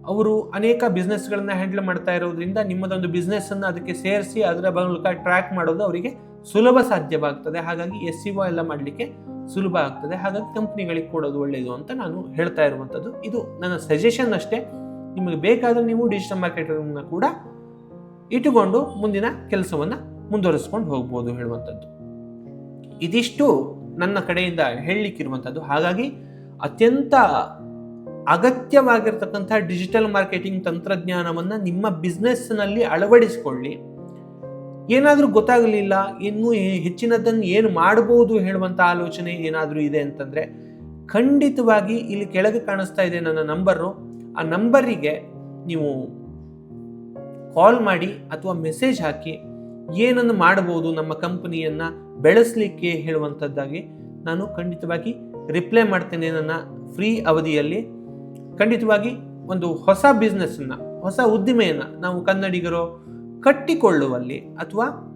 ಅವರು ಅನೇಕ ಬಿಸ್ನೆಸ್ಗಳನ್ನ ಹ್ಯಾಂಡಲ್ ಮಾಡ್ತಾ ಇರೋದ್ರಿಂದ ನಿಮ್ಮದೊಂದು ಬಿಸ್ನೆಸ್ ಅನ್ನು ಅದಕ್ಕೆ ಸೇರಿಸಿ ಅದರ ಮೂಲಕ ಟ್ರ್ಯಾಕ್ ಮಾಡೋದು ಅವರಿಗೆ ಸುಲಭ ಸಾಧ್ಯವಾಗ್ತದೆ. ಹಾಗಾಗಿ ಎಸ್ ಸಿ ಎಲ್ಲ ಮಾಡಲಿಕ್ಕೆ ಸುಲಭ ಆಗ್ತದೆ. ಹಾಗಾಗಿ ಕಂಪ್ನಿಗಳಿಗೆ ಕೊಡೋದು ಒಳ್ಳೆಯದು ಅಂತ ನಾನು ಹೇಳ್ತಾ ಇರುವಂಥದ್ದು. ಇದು ನನ್ನ ಸಜೆಷನ್ ಅಷ್ಟೇ. ನಿಮಗೆ ಬೇಕಾದರೆ ನೀವು ಡಿಜಿಟಲ್ ಮಾರ್ಕೆಟಿಂಗ್ನ ಕೂಡ ಇಟ್ಟುಕೊಂಡು ಮುಂದಿನ ಕೆಲಸವನ್ನು ಮುಂದುವರಿಸ್ಕೊಂಡು ಹೋಗ್ಬೋದು ಹೇಳುವಂಥದ್ದು. ಇದಿಷ್ಟು ನನ್ನ ಕಡೆಯಿಂದ ಹೇಳಲಿಕ್ಕಿರುವಂಥದ್ದು. ಹಾಗಾಗಿ ಅತ್ಯಂತ ಅಗತ್ಯವಾಗಿರ್ತಕ್ಕಂಥ ಡಿಜಿಟಲ್ ಮಾರ್ಕೆಟಿಂಗ್ ತಂತ್ರಜ್ಞಾನವನ್ನು ನಿಮ್ಮ ಬಿಸ್ನೆಸ್ನಲ್ಲಿ ಅಳವಡಿಸಿಕೊಳ್ಳಿ. ಏನಾದರೂ ಗೊತ್ತಾಗಲಿಲ್ಲ, ಇನ್ನೂ ಹೆಚ್ಚಿನದನ್ನು ಏನು ಮಾಡ್ಬೋದು ಹೇಳುವಂಥ ಆಲೋಚನೆ ಏನಾದರೂ ಇದೆ ಅಂತಂದರೆ, ಖಂಡಿತವಾಗಿ ಇಲ್ಲಿ ಕೆಳಗೆ ಕಾಣಿಸ್ತಾ ಇದೆ ನನ್ನ ನಂಬರು. ಆ ನಂಬರಿಗೆ ನೀವು ಕಾಲ್ ಮಾಡಿ ಅಥವಾ ಮೆಸೇಜ್ ಹಾಕಿ, ಏನನ್ನು ಮಾಡಬಹುದು ನಮ್ಮ ಕಂಪನಿಯನ್ನು ಬೆಳೆಸಲಿಕ್ಕೆ ಹೇಳುವಂಥದ್ದಾಗಿ ನಾನು ಖಂಡಿತವಾಗಿ ರಿಪ್ಲೈ ಮಾಡ್ತೇನೆ ನನ್ನ ಫ್ರೀ ಅವಧಿಯಲ್ಲಿ. ಖಂಡಿತವಾಗಿ ಒಂದು ಹೊಸ ಬಿಸ್ನೆಸ್ಸನ್ನು ಹೊಸ ಉದ್ದಿಮೆಯನ್ನು ನಾವು ಕನ್ನಡಿಗರು ಕಟ್ಟಿಕೊಳ್ಳುವಲ್ಲಿ ಅಥವಾ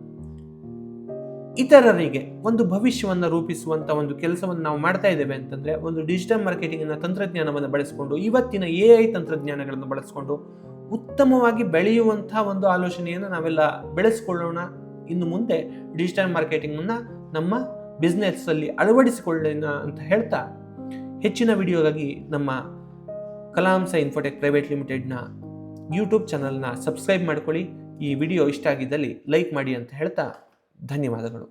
ಇತರರಿಗೆ ಒಂದು ಭವಿಷ್ಯವನ್ನು ರೂಪಿಸುವಂಥ ಒಂದು ಕೆಲಸವನ್ನು ನಾವು ಮಾಡ್ತಾ ಇದ್ದೇವೆ ಅಂತಂದರೆ ಒಂದು ಡಿಜಿಟಲ್ ಮಾರ್ಕೆಟಿಂಗಿನ ತಂತ್ರಜ್ಞಾನವನ್ನು ಬಳಸಿಕೊಂಡು, ಇವತ್ತಿನ ಎ ಐ ತಂತ್ರಜ್ಞಾನಗಳನ್ನು ಬಳಸಿಕೊಂಡು ಉತ್ತಮವಾಗಿ ಬೆಳೆಯುವಂಥ ಒಂದು ಆಲೋಚನೆಯನ್ನು ನಾವೆಲ್ಲ ಬೆಳೆಸ್ಕೊಳ್ಳೋಣ. ಇನ್ನು ಮುಂದೆ ಡಿಜಿಟಲ್ ಮಾರ್ಕೆಟಿಂಗನ್ನು ನಮ್ಮ ಬಿಸ್ನೆಸ್ಸಲ್ಲಿ ಅಳವಡಿಸಿಕೊಳ್ಳೋಣ ಅಂತ ಹೇಳ್ತಾ ಹೆಚ್ಚಿನ ವಿಡಿಯೋಗಾಗಿ ನಮ್ಮ ಕಲಾಂಸ ಇನ್ಫೋಟೆಕ್ ಪ್ರೈವೇಟ್ ಲಿಮಿಟೆಡ್ನ ಯೂಟ್ಯೂಬ್ ಚಾನಲ್ನ ಸಬ್ಸ್ಕ್ರೈಬ್ ಮಾಡ್ಕೊಳ್ಳಿ. ಈ ವಿಡಿಯೋ ಇಷ್ಟ ಆಗಿದ್ದಲ್ಲಿ ಲೈಕ್ ಮಾಡಿ ಅಂತ ಹೇಳ್ತಾ ಧನ್ಯವಾದಗಳು.